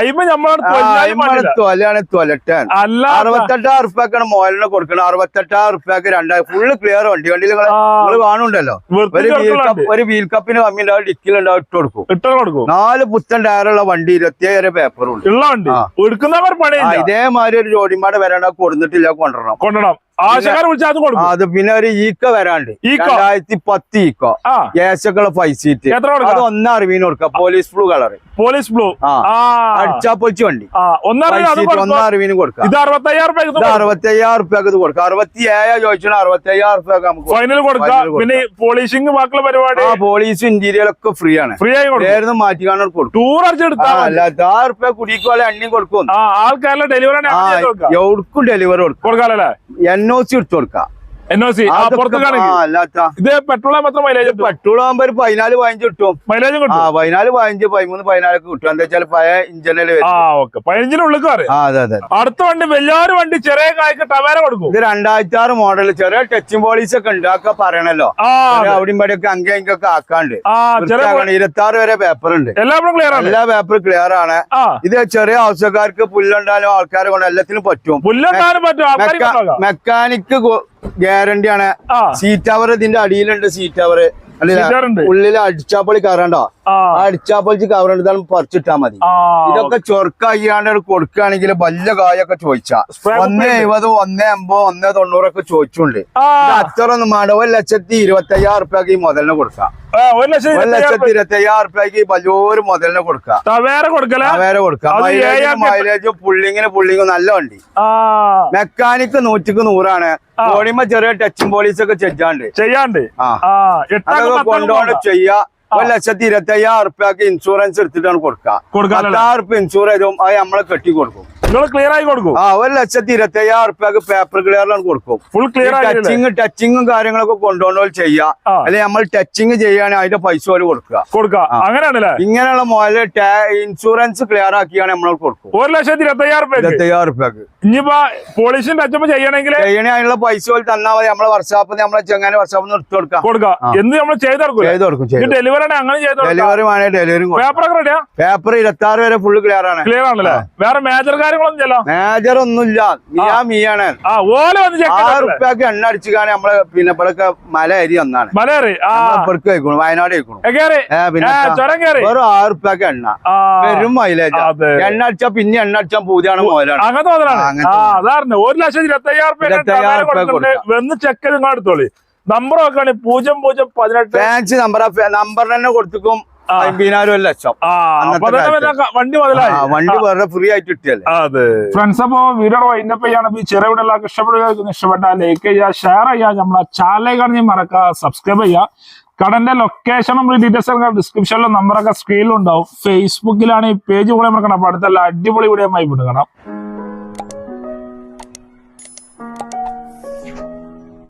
[SPEAKER 1] തൊലയാണ് തൊലട്ടാൻ.
[SPEAKER 2] അല്ല.
[SPEAKER 1] അറുപത്തെട്ടായിരം റുപ്യക്കാണ് മോലിന് കൊടുക്കണം അറുപത്തെട്ടായിരം റുപ്യക്ക് രണ്ടായിരം ഫുള്ള് ക്ലിയർ വണ്ടി. വണ്ടി നിങ്ങൾ
[SPEAKER 2] വൃത്തി
[SPEAKER 1] ഒരു വീൽ കപ്പ് ഒരു വീൽ കപ്പിന് കമ്മി ഉണ്ടാവും ഡിക്കിലുണ്ടാവും ഇട്ട് കൊടുക്കും.
[SPEAKER 2] ഇട്ട് കൊടുക്കും.
[SPEAKER 1] നാല് പുത്തൻ ടയറുള്ള വണ്ടി ഇരുപത്തിയേഴ് പേപ്പറും ഉണ്ട്
[SPEAKER 2] ഉള്ള വണ്ടി. എടുക്കുന്നവർ പണി
[SPEAKER 1] ഇതേമാതിരി ഒരു ജോഡിമാട് വരാണ്ട് കൊടുത്തിട്ടില്ല കൊണ്ടുവരണം.
[SPEAKER 2] വിളിച്ചാൽ അത്
[SPEAKER 1] പിന്നെ ഒരു ഈക്ക വരാണ്ട്? രണ്ടായിരത്തി പത്ത് ഈക്കോ. ഏശക്കുള്ള five seat. അത്
[SPEAKER 2] ഒന്നറിവിന്
[SPEAKER 1] ഒന്നാം കൊടുക്ക. കൊടുക്കാം police blue colour
[SPEAKER 2] police blue.
[SPEAKER 1] അടിച്ചാ പൊളിച്ച് വണ്ടി. സീറ്റ്
[SPEAKER 2] കൊടുക്കും. ഇത് അറുപത്തയ്യായിരം രൂപ
[SPEAKER 1] ഇത് അറുപത്തി അയ്യായിരം ഇത് കൊടുക്കാം. അറുപത്തി ഏഴാ ചോദിച്ചാൽ അറുപത്തി അയ്യായിരം റുപ്യക്ക് നമുക്ക്
[SPEAKER 2] ഫൈനൽ കൊടുക്കാം. പിന്നെ പോളിഷിംഗ് ബാക്കിയുള്ള പരിപാടി?
[SPEAKER 1] ആ പോലീസ് ഇന്റീരിയർ ഒക്കെ ഫ്രീ ആണ്.
[SPEAKER 2] ഫ്രീ ആയി
[SPEAKER 1] മാറ്റി കാണാൻ കൊടുക്കും.
[SPEAKER 2] ടൂർ.
[SPEAKER 1] അല്ലാത്ത ആ റുപ്യ കുടിക്കുവാളെ എണ്ണയും കൊടുക്കും.
[SPEAKER 2] ആൾക്കാരുടെ ഡെലിവറി
[SPEAKER 1] എവിടെക്കും ഡെലിവറി കൊടുക്കും.
[SPEAKER 2] കൊടുക്കാല്ലേ
[SPEAKER 1] എൻ ഒ സി എടുത്തു കൊടുക്കാം.
[SPEAKER 2] എൻ ഒ സി ഇത് പെട്രോൾ മാത്രം മൈലേജ്
[SPEAKER 1] പെട്രോൾ ആകുമ്പോ ഒരു പതിനാല് പതിനഞ്ച് കിട്ടും.
[SPEAKER 2] മൈലേജ് കിട്ടും
[SPEAKER 1] പതിനാല് പതിനഞ്ച് പതിമൂന്ന് പതിനാലൊക്കെ കിട്ടും. എന്താ വെച്ചാൽ പഴയ
[SPEAKER 2] ആ ഓക്കെ പതിനഞ്ചിനുള്ളിൽ
[SPEAKER 1] കാറ്
[SPEAKER 2] അടുത്ത വണ്ടി വലിയൊരു വണ്ടി ചെറിയ കായ്ക്ക് ടവേര കൊടുക്കും.
[SPEAKER 1] ഇത് രണ്ടായിരത്തി ആറ് മോഡൽ ചെറിയ ടച്ചിങ് പോളീസ് ഒക്കെ ഉണ്ട് ഒക്കെ പറയണല്ലോ. അവിടെയും പടി ഒക്കെ അങ്ങേ ഇങ്ങൊക്കെ ആക്കാണ്ട്. ഇരുപത്തി ആറ് വരെ പേപ്പർ ഉണ്ട്. എല്ലാ പേപ്പറും ക്ലിയർ ആണ്. ഇത് ചെറിയ ആവശ്യക്കാർക്ക് പുല്ലുണ്ടാലും ആൾക്കാരെ കൊണ്ട് എല്ലാത്തിനും പറ്റും. മെക്കാനിക്ക് ഗ്യാരണ്ടി ആണ്.
[SPEAKER 2] ആ.
[SPEAKER 1] സീറ്റ് അവർ ഇതിന്റെ അടിയിലുണ്ട് സീറ്റ് അവർ
[SPEAKER 2] ഉള്ളിൽ
[SPEAKER 1] ഉള്ളിൽ അടിച്ചാപ്പൊളി കയറണ്ടോ?
[SPEAKER 2] ആ.
[SPEAKER 1] അടിച്ചാപ്പൊളിച്ച് കവറുണ്ട് ഇതാണ് പറിച്ചിട്ടാ മതി. ഇതൊക്കെ ചൊറുക്കാണ്ട് കൊടുക്കുകയാണെങ്കിൽ വല്ല കായൊക്കെ ചോദിച്ചാ. ഒന്ന്. എഴുപത് ഒന്ന് എൺപത് ഒന്ന് തൊണ്ണൂറൊക്കെ ചോദിച്ചുണ്ട്. അത്ര ഒന്നും വേണ്ട. ഒരു ലക്ഷത്തി ഇരുപത്തി അയ്യായിരം റുപ്യക്ക് ഈ മുതലിന് കൊടുക്കാം.
[SPEAKER 2] ഒരു
[SPEAKER 1] ലക്ഷത്തി ഇരുപത്തി അയ്യായിരം റുപ്യക്ക് വലിയൊരു മുതലിന് കൊടുക്കാം
[SPEAKER 2] ടവേര കൊടുക്കല?
[SPEAKER 1] വേറെ കൊടുക്കാം
[SPEAKER 2] അത്
[SPEAKER 1] മൈലേജും
[SPEAKER 2] ഏഴായിരത്തി-
[SPEAKER 1] മൈലേജും പുള്ളിങ്ങിന് പുള്ളിങ്ങും നല്ല വണ്ടി. മെക്കാനിക്ക് നൂറ്റിക്ക് നൂറാണ്. ബോഡിമ ചെറിയ ടച്ചും പോലീസ് ഒക്കെ
[SPEAKER 2] ചെയ്യാണ്ട്. ചെയ്യാണ്ട്.
[SPEAKER 1] അതൊക്കെ കൊണ്ടുപോകണം ചെയ്യാ. ഒരു ലക്ഷത്തി ഇരുപത്തി അയ്യായിരം റുപ്യക്ക് ഇൻഷുറൻസ് എടുത്തിട്ടാണ് കൊടുക്കുക. പത്തായിരം റുപ്യ ഇൻഷൂർ ചെയ്തും അത് നമ്മളെ കെട്ടി കൊടുക്കും.
[SPEAKER 2] നിങ്ങൾ ക്ലിയർ ആയി കൊടുക്കും.
[SPEAKER 1] ആ ഒരു ലക്ഷത്തി ഇരുപത്തി അയ്യായിരം റുപ്യക്ക് പേപ്പർ ക്ലിയറിലാണ് കൊടുക്കും.
[SPEAKER 2] ഫുൾ ക്ലിയർ
[SPEAKER 1] ടച്ചിങ് ടച്ചിങ്ങും കാര്യങ്ങളൊക്കെ കൊണ്ടുപോകണ ചെയ്യാം
[SPEAKER 2] അല്ലെ
[SPEAKER 1] അല്ലെങ്കിൽ നമ്മൾ ടച്ചിങ് ചെയ്യുകയാണെങ്കിൽ അതിന്റെ പൈസ പോലെ കൊടുക്കുക.
[SPEAKER 2] കൊടുക്കുക. അങ്ങനെയാണല്ലേ?
[SPEAKER 1] ഇങ്ങനെയുള്ള മോൽ ഇൻഷുറൻസ് ക്ലിയർ ആക്കിയാണ് നമ്മൾ കൊടുക്കും.
[SPEAKER 2] ഒരു ലക്ഷത്തി ഇരുപത്തി അയ്യായിരം രൂപ
[SPEAKER 1] ഇരുപത്തി അയ്യായിരം റുപ്യക്ക്
[SPEAKER 2] ഇനിയിപ്പോ പോളിസിയും ടച്ചപ്പ് ചെയ്യണമെങ്കിൽ
[SPEAKER 1] ചെയ്യണേ അതിനുള്ള പൈസ പോലെ തന്നാൽ മതി. നമ്മളെ വർഷാപ്പ് നമ്മളെ ചെങ്ങാനെ വർഷാപ്പ് എടുത്തു കൊടുക്കാം
[SPEAKER 2] കൊടുക്കുക.
[SPEAKER 1] എന്ന്
[SPEAKER 2] എന്ത് നമ്മൾ
[SPEAKER 1] ചെയ്ത് കൊടുക്കും
[SPEAKER 2] ഇത്
[SPEAKER 1] കൊടുക്കും.
[SPEAKER 2] ഡെലിവറി അങ്ങനെ ചെയ്ത്
[SPEAKER 1] ഡെലിവറി വേണേ ഡെലിവറി
[SPEAKER 2] പേപ്പർ
[SPEAKER 1] പേപ്പർ ഇരുപത്തി ആറ് വരെ ഫുള്ള് ക്ലിയർ ആണ്.
[SPEAKER 2] ക്ലിയർ ആണല്ലേ? വേറെ മേജർ കാര്യങ്ങളൊന്നും ചെല്ലാം
[SPEAKER 1] മേജർ ഒന്നുമില്ല മിയാ മീയാണ്.
[SPEAKER 2] ആ ഓല വന്ന്
[SPEAKER 1] ആറ് എണ്ണ അടിച്ചുകാണെ നമ്മളെ പിന്നെ ഇവിടെയൊക്കെ മല അരി ഒന്നാണ്
[SPEAKER 2] മലയറി ആ
[SPEAKER 1] കഴിക്കണു വയനാട് കഴിക്കണു പിന്നെ വെറും ആറ് എണ്ണ. വെറും മൈലേജ് എണ്ണ അടിച്ചാ പിന്നെ എണ്ണ അടിച്ചാൽ പൂതിയാണ് മോലാണ്.
[SPEAKER 2] അങ്ങനത്തെ ഒരു ലക്ഷത്തി ഇരുപത്തി അയ്യായിരം വന്ന് ചെക്ക് നിങ്ങൾ എടുത്തോളി നമ്പർ നോക്കുകയാണെങ്കിൽ പൂജ്യം പൂജ്യം പതിനെട്ട്.
[SPEAKER 1] ഫാൻസി നമ്പർ നമ്പർ തന്നെ കൊടുത്തിക്കും. അമ്പതിനായിരം ലക്ഷം.
[SPEAKER 2] വണ്ടി മുതലായി.
[SPEAKER 1] വണ്ടി ഫ്രീ ആയിട്ട് കിട്ടിയല്ലേ?
[SPEAKER 2] അതെ. ഫ്രണ്ട്സ് അപ്പോ വീഡിയോ വൈൻഡപ്പ് ചെയ്യാണ്. വീഡിയോ എല്ലാവർക്കും ഇഷ്ടപ്പെടുക. ഇഷ്ടപ്പെട്ടാൽ ലൈക്ക് ചെയ്യുക ഷെയർ ചെയ്യുക. നമ്മളെ ചാനൽ കാണി മറക്കുക സബ്സ്ക്രൈബ് ചെയ്യുക. കടന്റെ ലൊക്കേഷനും ഡീറ്റെയിൽസ് ഒക്കെ ഡിസ്ക്രിപ്ഷനിലും നമ്പറൊക്കെ സ്ക്രീനിലുണ്ടാവും ഫേസ്ബുക്കിലാണ് ഈ പേജ് കൂടെ നമ്മൾ അപ്പൊ അടുത്തല്ല അടിപൊളി വീഡിയോ ആയി വിടുകണം